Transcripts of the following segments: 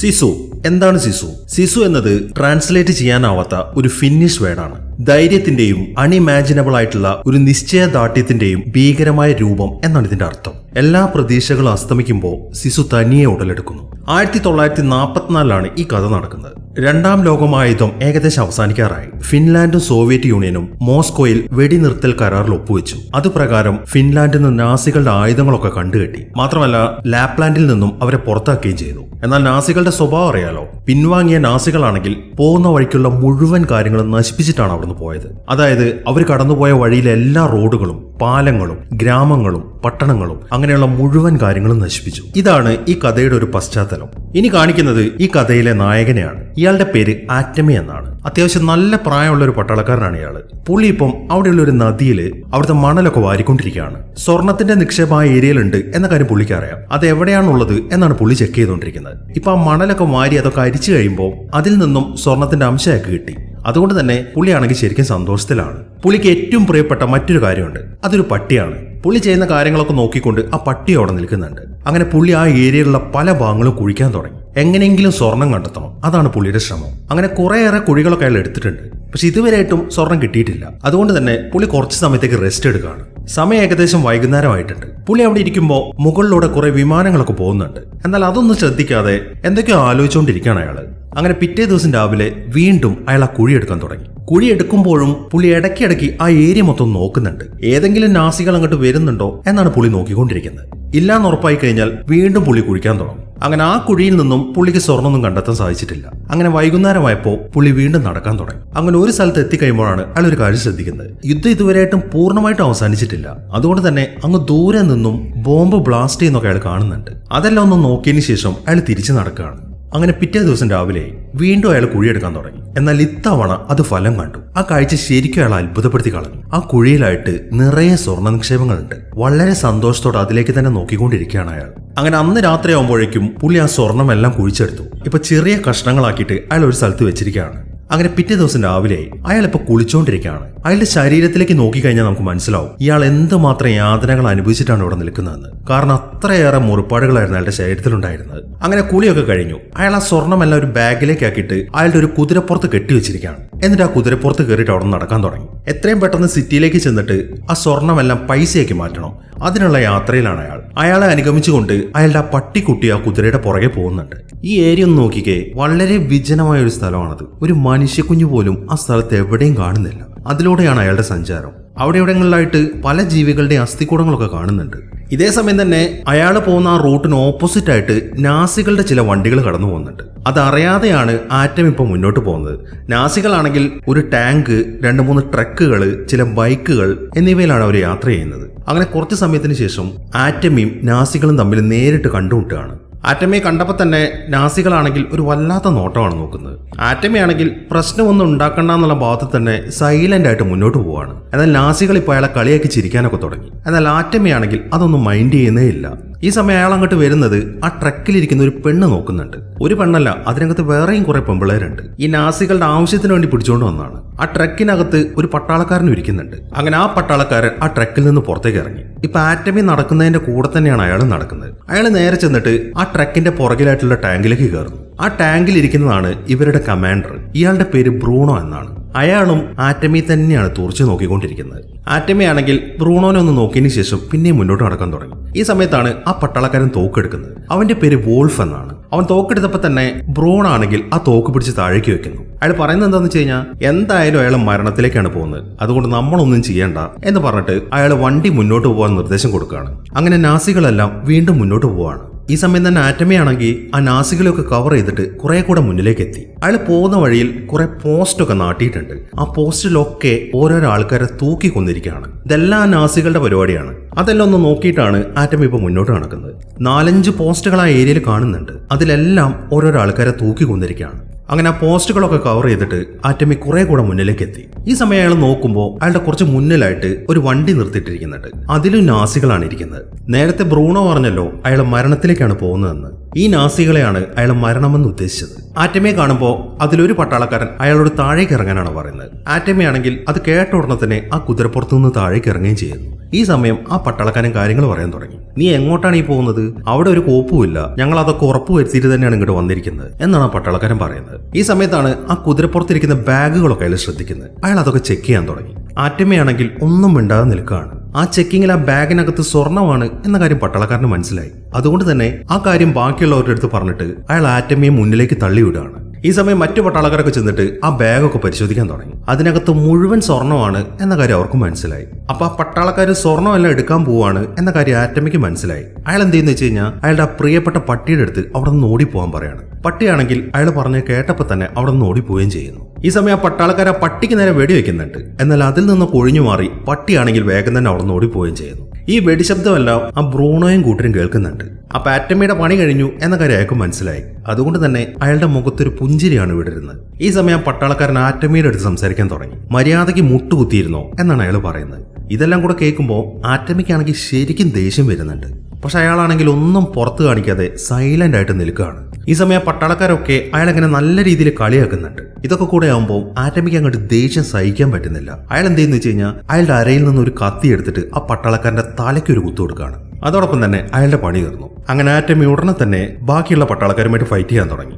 സിസു. എന്താണ് സിസു? സിസു എന്നത് ട്രാൻസ്ലേറ്റ് ചെയ്യാനാവാത്ത ഒരു ഫിന്നിഷ് വേർഡാണ് ധൈര്യത്തിന്റെയും അൺഇമാജിനബിൾ ആയിട്ടുള്ള ഒരു നിശ്ചയദാർഢ്യത്തിന്റെയും ഭീകരമായ രൂപം എന്നാണ് ഇതിന്റെ അർത്ഥം. എല്ലാ പ്രതീക്ഷകളും അസ്തമിക്കുമ്പോൾ സിസു തനിയെ ഉടലെടുക്കുന്നു. ആയിരത്തി തൊള്ളായിരത്തി നാൽപ്പത്തിനാലിലാണ് ഈ കഥ നടക്കുന്നത്. രണ്ടാം ലോകമായുധം ഏകദേശം അവസാനിക്കാറായി. ഫിൻലാൻഡും സോവിയറ്റ് യൂണിയനും മോസ്കോയിൽ വെടിനിർത്തൽ കരാറിൽ ഒപ്പുവെച്ചു. അതുപ്രകാരം ഫിൻലാൻഡിൽ നിന്ന് നാസികളുടെ ആയുധങ്ങളൊക്കെ കണ്ടുകെട്ടി. മാത്രമല്ല ലാപ്ലാൻഡിൽ നിന്നും അവരെ പുറത്താക്കുകയും ചെയ്തു. എന്നാൽ നാസികളുടെ സ്വഭാവം അറിയാലോ? പിൻവാങ്ങിയ നാസികളാണെങ്കിൽ പോകുന്ന വഴിക്കുള്ള മുഴുവൻ കാര്യങ്ങളും നശിപ്പിച്ചിട്ടാണ് അവിടുന്ന് പോയത്. അതായത് അവർ കടന്നുപോയ വഴിയിലെ എല്ലാ റോഡുകളും പാലങ്ങളും ഗ്രാമങ്ങളും പട്ടണങ്ങളും അങ്ങനെയുള്ള മുഴുവൻ കാര്യങ്ങളും നശിപ്പിച്ചു. ഇതാണ് ഈ കഥയുടെ ഒരു പശ്ചാത്തലം. ഇനി കാണിക്കുന്നത് ഈ കഥയിലെ നായകനെയാണ്. ഇയാളുടെ പേര് ആറ്റമി എന്നാണ്. അത്യാവശ്യം നല്ല പ്രായമുള്ള ഒരു പട്ടാളക്കാരനാണ് ഇയാൾ. പുള്ളി ഇപ്പം അവിടെയുള്ള ഒരു നദിയിൽ അവിടുത്തെ മണലൊക്കെ വാരിക്കൊണ്ടിരിക്കുകയാണ്. സ്വർണത്തിന്റെ നിക്ഷേപമായ ഏരിയയിലുണ്ട് എന്ന കാര്യം പുള്ളിക്ക് അറിയാം. അത് എവിടെയാണുള്ളത് എന്നാണ് പുള്ളി ചെക്ക് ചെയ്തുകൊണ്ടിരിക്കുന്നത്. ഇപ്പൊ ആ മണലൊക്കെ വാരി അതൊക്കെ അരിച്ചു കഴിയുമ്പോൾ അതിൽ നിന്നും സ്വർണത്തിന്റെ അംശമൊക്കെ കിട്ടി. അതുകൊണ്ട് തന്നെ പുള്ളിയാണെങ്കിൽ ശരിക്കും സന്തോഷത്തിലാണ്. പുള്ളിക്ക് ഏറ്റവും പ്രിയപ്പെട്ട മറ്റൊരു കാര്യമുണ്ട്. അതൊരു പട്ടിയാണ്. പുള്ളി ചെയ്യുന്ന കാര്യങ്ങളൊക്കെ നോക്കിക്കൊണ്ട് ആ പട്ടി അവിടെ നിൽക്കുന്നുണ്ട്. അങ്ങനെ പുള്ളി ആ ഏരിയയിലുള്ള പല ഭാഗങ്ങളും കുഴിക്കാൻ തുടങ്ങി. എങ്ങനെയെങ്കിലും സ്വർണം കണ്ടെത്തണം. അതാണ് പുള്ളിയുടെ ശ്രമം. അങ്ങനെ കുറേയേറെ കുഴികളൊക്കെ അയാൾ എടുത്തിട്ടുണ്ട്. പക്ഷെ ഇതുവരെയായിട്ടും സ്വർണം കിട്ടിയിട്ടില്ല. അതുകൊണ്ട് തന്നെ പുള്ളി കുറച്ച് സമയത്തേക്ക് റെസ്റ്റ് എടുക്കുകയാണ്. സമയം ഏകദേശം വൈകുന്നേരമായിട്ടുണ്ട്. പുള്ളി അവിടെ ഇരിക്കുമ്പോൾ മുകളിലൂടെ കുറെ വിമാനങ്ങളൊക്കെ പോകുന്നുണ്ട്. എന്നാൽ അതൊന്നും ശ്രദ്ധിക്കാതെ എന്തൊക്കെയോ ആലോചിച്ചുകൊണ്ടിരിക്കുകയാണ് അയാൾ അങ്ങനെ പിറ്റേ ദിവസം രാവിലെ വീണ്ടും അയാൾ ആ കുഴി എടുക്കാൻ തുടങ്ങി. കുഴി എടുക്കുമ്പോഴും പുള്ളി ഇടയ്ക്കിടയ്ക്ക് ആ ഏരിയ മൊത്തം നോക്കുന്നുണ്ട്. ഏതെങ്കിലും നാസികൾ അങ്ങോട്ട് വരുന്നുണ്ടോ എന്നാണ് പുള്ളി നോക്കിക്കൊണ്ടിരിക്കുന്നത്. ഇല്ലാന്ന് ഉറപ്പായി കഴിഞ്ഞാൽ വീണ്ടും പുള്ളി കുഴിക്കാൻ തുടങ്ങും. അങ്ങനെ ആ കുഴിയിൽ നിന്നും പുള്ളിക്ക് സ്വർണമൊന്നും കണ്ടെത്താൻ സാധിച്ചിട്ടില്ല. അങ്ങനെ വൈകുന്നേരമായപ്പോൾ പുള്ളി വീണ്ടും നടക്കാൻ തുടങ്ങി. അങ്ങനെ ഒരു സ്ഥലത്ത് എത്തിക്കഴിയുമ്പോഴാണ് അയാൾ ഒരു കാര്യം ശ്രദ്ധിക്കുന്നത്. യുദ്ധം ഇതുവരെയായിട്ടും പൂർണമായിട്ടും അവസാനിച്ചിട്ടില്ല. അതുകൊണ്ട് തന്നെ അങ്ങ് ദൂരെ നിന്നും ബോംബ് ബ്ലാസ്റ്റ് ചെയ്യുന്നൊക്കെ അയാൾ കാണുന്നുണ്ട്. അതെല്ലാം ഒന്ന് നോക്കിയതിന് ശേഷം അയാൾ തിരിച്ചു നടക്കുകയാണ്. അങ്ങനെ പിറ്റേ ദിവസം രാവിലെ വീണ്ടും അയാൾ കുഴിയെടുക്കാൻ തുടങ്ങി. എന്നാൽ ഇത്തവണ അത് ഫലം കണ്ടു. ആ കാഴ്ച ശരിക്കും അയാൾ അത്ഭുതപ്പെടുത്തി കളഞ്ഞു. ആ കുഴിയിലായിട്ട് നിറയെ സ്വർണ നിക്ഷേപങ്ങളുണ്ട്. വളരെ സന്തോഷത്തോടെ അതിലേക്ക് തന്നെ നോക്കിക്കൊണ്ടിരിക്കുകയാണ് അയാൾ. അങ്ങനെ അന്ന് രാത്രി ആകുമ്പോഴേക്കും പുള്ളി ആ സ്വർണമെല്ലാം കുഴിച്ചെടുത്തു. ഇപ്പൊ ചെറിയ കഷ്ണങ്ങളാക്കിയിട്ട് അയാൾ ഒരു സ്ഥലത്ത് വെച്ചിരിക്കുകയാണ്. അങ്ങനെ പിറ്റേ ദിവസം രാവിലെ അയാൾ ഇപ്പൊ കുളിച്ചുകൊണ്ടിരിക്കുകയാണ് അയാളുടെ ശരീരത്തിലേക്ക് നോക്കിക്കഴിഞ്ഞാൽ നമുക്ക് മനസ്സിലാവും. ഇയാൾ എന്തുമാത്രം യാതനകൾ അനുഭവിച്ചിട്ടാണ് ഇവിടെ നിൽക്കുന്നതെന്ന്. കാരണം അത്രയേറെ മുറിപ്പാടുകളായിരുന്നു അയാളുടെ ശരീരത്തിലുണ്ടായിരുന്നത്. അങ്ങനെ കുളിയൊക്കെ കഴിഞ്ഞു. അയാൾ ആ സ്വർണമെല്ലാം ഒരു ബാഗിലേക്ക് ആക്കിയിട്ട് അയാളുടെ ഒരു കുതിരപ്പുറത്ത് കെട്ടിവെച്ചിരിക്കുകയാണ്. എന്നിട്ട് ആ കുതിരപ്പുറത്ത് കയറിയിട്ട് അവിടെ നടക്കാൻ തുടങ്ങി. എത്രയും പെട്ടെന്ന് സിറ്റിയിലേക്ക് ചെന്നിട്ട് ആ സ്വർണമെല്ലാം പൈസയാക്കി മാറ്റണം. അതിനുള്ള യാത്രയിലാണ് അയാൾ. അയാളെ അനുഗമിച്ചുകൊണ്ട് അയാളുടെ ആ പട്ടിക്കുട്ടി ആ കുതിരയുടെ പുറകെ പോകുന്നുണ്ട്. ഈ ഏരിയ ഒന്ന് നോക്കിക്കേ വളരെ വിജനമായ ഒരു സ്ഥലമാണത്. ഒരു മനുഷ്യക്കുഞ്ഞു പോലും ആ സ്ഥലത്ത് എവിടെയും കാണുന്നില്ല. അതിലൂടെയാണ് അയാളുടെ സഞ്ചാരം. അവിടെ ഇവിടങ്ങളിലായിട്ട് പല ജീവികളുടെ അസ്ഥികൂടങ്ങളൊക്കെ കാണുന്നുണ്ട്. ഇതേ സമയം തന്നെ അയാൾ പോകുന്ന ആ റൂട്ടിന് ഓപ്പോസിറ്റ് ആയിട്ട് നാസികളുടെ ചില വണ്ടികൾ കടന്നു പോകുന്നുണ്ട്. അതറിയാതെയാണ് ആറ്റം ഇപ്പോൾ മുന്നോട്ട് പോകുന്നത്. നാസികളാണെങ്കിൽ ഒരു ടാങ്ക് രണ്ട് മൂന്ന് ട്രക്കുകൾ ചില ബൈക്കുകൾ എന്നിവയിലാണ് അവർ യാത്ര ചെയ്യുന്നത്. അങ്ങനെ കുറച്ച് സമയത്തിന് ശേഷം ആറ്റമിയും നാസികളും തമ്മിൽ നേരിട്ട് കണ്ടുമുട്ടുകയാണ്. ആറ്റമിയെ കണ്ടപ്പോൾ തന്നെ നാസികളാണെങ്കിൽ ഒരു വല്ലാത്ത നോട്ടമാണ് നോക്കുന്നത്. ആറ്റമ്മയാണെങ്കിൽ പ്രശ്നമൊന്നും ഉണ്ടാക്കണ്ട എന്നുള്ള ഭാഗത്ത് തന്നെ സൈലന്റ് ആയിട്ട് മുന്നോട്ട് പോവുകയാണ് എന്നാൽ നാസികൾ ഇപ്പോൾ അയാളെ കളിയാക്കി ചിരിക്കാനൊക്കെ തുടങ്ങി. എന്നാൽ ആറ്റമ്മയാണെങ്കിൽ അതൊന്നും മൈൻഡ് ചെയ്യുന്നേ ഇല്ല. ഈ സമയം അയാൾ അങ്ങോട്ട് വരുന്നത് ആ ട്രക്കിലിരിക്കുന്ന ഒരു പെണ്ണ് നോക്കുന്നുണ്ട്. ഒരു പെണ്ണല്ല അതിനകത്ത് വേറെയും കുറെ പെമ്പിളേരുണ്ട് ഈ നാസികളുടെ ആവശ്യത്തിന് വേണ്ടി പിടിച്ചുകൊണ്ട് വന്നാണ് ആ ട്രക്കിനകത്ത് ഒരു പട്ടാളക്കാരൻ ഇരിക്കുന്നുണ്ട്. അങ്ങനെ ആ പട്ടാളക്കാരൻ ആ ട്രക്കിൽ നിന്ന് പുറത്തേക്ക് ഇറങ്ങി. ഇപ്പൊ ആറ്റമി നടക്കുന്നതിന്റെ കൂടെ തന്നെയാണ് അയാൾ നടക്കുന്നത്. അയാൾ നേരെ ചെന്നിട്ട് ആ ട്രക്കിന്റെ പുറകിലായിട്ടുള്ള ടാങ്കിലേക്ക് കയറുന്നു. ആ ടാങ്കിൽ ഇരിക്കുന്നതാണ് ഇവരുടെ കമാൻഡർ. ഇയാളുടെ പേര് ബ്രൂണോ എന്നാണ്. അയാളും ആറ്റമി തന്നെയാണ് തുറച്ചു നോക്കിക്കൊണ്ടിരിക്കുന്നത്. ആറ്റമി ആണെങ്കിൽ ബ്രൂണോനെ ഒന്ന് നോക്കിയതിന് ശേഷം പിന്നെ മുന്നോട്ട് നടക്കാൻ തുടങ്ങി. ഈ സമയത്താണ് ആ പട്ടാളക്കാരൻ തോക്കെടുക്കുന്നത്. അവന്റെ പേര് വോൾഫ് എന്നാണ്. അവൻ തോക്കെടുത്തപ്പോൾ തന്നെ ബ്രോൺ ആണെങ്കിൽ ആ തോക്ക് പിടിച്ച് താഴേക്ക് വെക്കുന്നു. അയാൾ പറയുന്നത് എന്താണെന്ന് വെച്ച് കഴിഞ്ഞാൽ എന്തായാലും അയാൾ മരണത്തിലേക്കാണ് പോകുന്നത്. അതുകൊണ്ട് നമ്മളൊന്നും ചെയ്യേണ്ട എന്ന് പറഞ്ഞിട്ട് അയാൾ വണ്ടി മുന്നോട്ട് പോകാൻ നിർദ്ദേശം കൊടുക്കുകയാണ്. അങ്ങനെ നാസികളെല്ലാം വീണ്ടും മുന്നോട്ട് പോവാണ്. ഈ സമയം തന്നെ ആറ്റമയാണെങ്കിൽ ആ നാസികളെയൊക്കെ കവർ ചെയ്തിട്ട് കുറെ കൂടെ മുന്നിലേക്ക് എത്തി അയാൾ പോകുന്ന വഴിയിൽ കുറെ പോസ്റ്റൊക്കെ നാട്ടിയിട്ടുണ്ട്. ആ പോസ്റ്റിലൊക്കെ ഓരോരോ ആൾക്കാരെ തൂക്കി കൊന്നിരിക്കുകയാണ് ഇതെല്ലാം നാസികളുടെ പരിപാടിയാണ്. അതെല്ലാം ഒന്ന് നോക്കിയിട്ടാണ് ആറ്റമി ഇപ്പൊ മുന്നോട്ട് നടക്കുന്നത്. നാലഞ്ച് പോസ്റ്റുകൾ ആ ഏരിയയിൽ കാണുന്നുണ്ട്. അതിലെല്ലാം ഓരോരോ ആൾക്കാരെ തൂക്കി കൊന്നിരിക്കുകയാണ് അങ്ങനെ ആ പോസ്റ്റുകളൊക്കെ കവർ ചെയ്തിട്ട് ആറ്റമി കുറെ കൂടെ മുന്നിലേക്ക് എത്തി ഈ സമയം അയാൾ നോക്കുമ്പോൾ അയാളുടെ കുറച്ച് മുന്നിലായിട്ട് ഒരു വണ്ടി നിർത്തിയിട്ടിരിക്കുന്നുണ്ട്. അതിലും നാസികളാണ് ഇരിക്കുന്നത്. നേരത്തെ ബ്രൂണോ പറഞ്ഞല്ലോ അയാൾ മരണത്തിലേക്കാണ് പോകുന്നതെന്ന്. ഈ നാസികളെയാണ് അയാൾ മരണമെന്ന് ഉദ്ദേശിച്ചത്. ആറ്റമിയെ കാണുമ്പോൾ അതിലൊരു പട്ടാളക്കാരൻ അയാളോട് താഴേക്ക് ഇറങ്ങാനാണ് പറയുന്നത്. ആറ്റമിയാണെങ്കിൽ അത് കേട്ട ഉടനെ തന്നെ ആ കുതിരപ്പുറത്തു നിന്ന് താഴേക്ക് ഇറങ്ങുകയും ചെയ്യുന്നു. ഈ സമയം ആ പട്ടാളക്കാരൻ കാര്യങ്ങൾ പറയാൻ തുടങ്ങി. നീ എങ്ങോട്ടാണ് ഈ പോകുന്നത്? അവിടെ ഒരു കോപ്പുമില്ല ഞങ്ങൾ അതൊക്കെ ഉറപ്പ് വരുത്തിയിട്ട് തന്നെയാണ് ഇങ്ങോട്ട് വന്നിരിക്കുന്നത് എന്നാണ് ആ പട്ടാളക്കാരൻ പറയുന്നത്. ഈ സമയത്താണ് ആ കുതിരപ്പുറത്തിരിക്കുന്ന ബാഗുകളൊക്കെ അയാൾ ശ്രദ്ധിക്കുന്നത്. അയാൾ അതൊക്കെ ചെക്ക് ചെയ്യാൻ തുടങ്ങി. ആറ്റമ്മയാണെങ്കിൽ ഒന്നും മിണ്ടാതെ നിൽക്കുകയാണ്. ആ ചെക്കിങ്ങിൽ ആ ബാഗിനകത്ത് സ്വർണമാണ് എന്ന കാര്യം പട്ടാളക്കാരന് മനസ്സിലായി. അതുകൊണ്ട് തന്നെ ആ കാര്യം ബാക്കിയുള്ളവരുടെ അടുത്ത് പറഞ്ഞിട്ട് അയാൾ ആറ്റമ്മയെ മുന്നിലേക്ക് തള്ളിവിടുകയാണ്. ഈ സമയം മറ്റു പട്ടാളക്കാരൊക്കെ ചെന്നിട്ട് ആ ബാഗൊക്കെ പരിശോധിക്കാൻ തുടങ്ങി. അതിനകത്ത് മുഴുവൻ സ്വർണമാണ് എന്ന കാര്യം അവർക്കും മനസ്സിലായി. അപ്പൊ ആ പട്ടാളക്കാർ സ്വർണമെല്ലാം എടുക്കാൻ പോവാണ് എന്ന കാര്യം ആറ്റമ്മയ്ക്ക് മനസ്സിലായി. അയാൾ എന്ത് ചെയ്യുന്ന വെച്ച് കഴിഞ്ഞാൽ അയാളുടെ ആ പ്രിയപ്പെട്ട പട്ടിയുടെ അടുത്ത് അവിടെ നിന്ന് ഓടിപ്പോവാൻ പറയാണ്. പട്ടിയാണെങ്കിൽ അയാൾ പറഞ്ഞ് കേട്ടപ്പോൾ തന്നെ അവിടെ നിന്ന് ഓടിപ്പോവുകയും ചെയ്യുന്നു. ഈ സമയം ആ പട്ടിക്ക് നേരെ വെടിവെക്കുന്നുണ്ട് എന്നാൽ അതിൽ നിന്ന് കൊഴിഞ്ഞു മാറി പട്ടിയാണെങ്കിൽ വേഗം തന്നെ അവിടെ നിന്ന് ഓടിപ്പോവുകയും ചെയ്യുന്നു. ഈ വെടിശബ്ദമെല്ലാം ആ ബ്രൂണോയും കൂട്ടരും കേൾക്കുന്നുണ്ട്. ആ പാറ്റമ്മയുടെ പണി കഴിഞ്ഞു എന്ന കാര്യം അയാൾക്ക് മനസ്സിലായി. അതുകൊണ്ട് തന്നെ അയാളുടെ മുഖത്തൊരു പുഞ്ചിരിയാണ് വിടരുന്നത് ഈ സമയം പട്ടാളക്കാരൻ ആറ്റമ്മയുടെ അടുത്ത് സംസാരിക്കാൻ തുടങ്ങി. മര്യാദയ്ക്ക് മുട്ടുകുത്തിയിരുന്നോ എന്നാണ് അയാൾ പറയുന്നത്. ഇതെല്ലാം കൂടെ കേൾക്കുമ്പോൾ ആറ്റമിക്കാണെങ്കിൽ ശരിക്കും ദേഷ്യം വരുന്നുണ്ട്. പക്ഷെ അയാളാണെങ്കിൽ ഒന്നും പുറത്ത് കാണിക്കാതെ സൈലന്റ് ആയിട്ട് നിൽക്കുകയാണ്. ഈ സമയം പട്ടാളക്കാരൊക്കെ അയാൾ അങ്ങനെ നല്ല രീതിയിൽ കളിയാക്കുന്നുണ്ട്. ഇതൊക്കെ കൂടെ ആകുമ്പോൾ ആറ്റമിക്ക് അങ്ങോട്ട് ദേഷ്യം സഹിക്കാൻ പറ്റുന്നില്ല. അയാൾ എന്ത് ചെയ്യുന്ന വെച്ച് കഴിഞ്ഞാൽ അയാളുടെ അരയിൽ നിന്ന് ഒരു കത്തി എടുത്തിട്ട് ആ പട്ടാളക്കാരന്റെ തലയ്ക്ക് ഒരു കുത്തു കൊടുക്കുകയാണ്. അതോടൊപ്പം തന്നെ അയാളുടെ പണി തീർന്നു. അങ്ങനെ ആറ്റമി ഉടനെ തന്നെ ബാക്കിയുള്ള പട്ടാളക്കാരുമായിട്ട് ഫൈറ്റ് ചെയ്യാൻ തുടങ്ങി.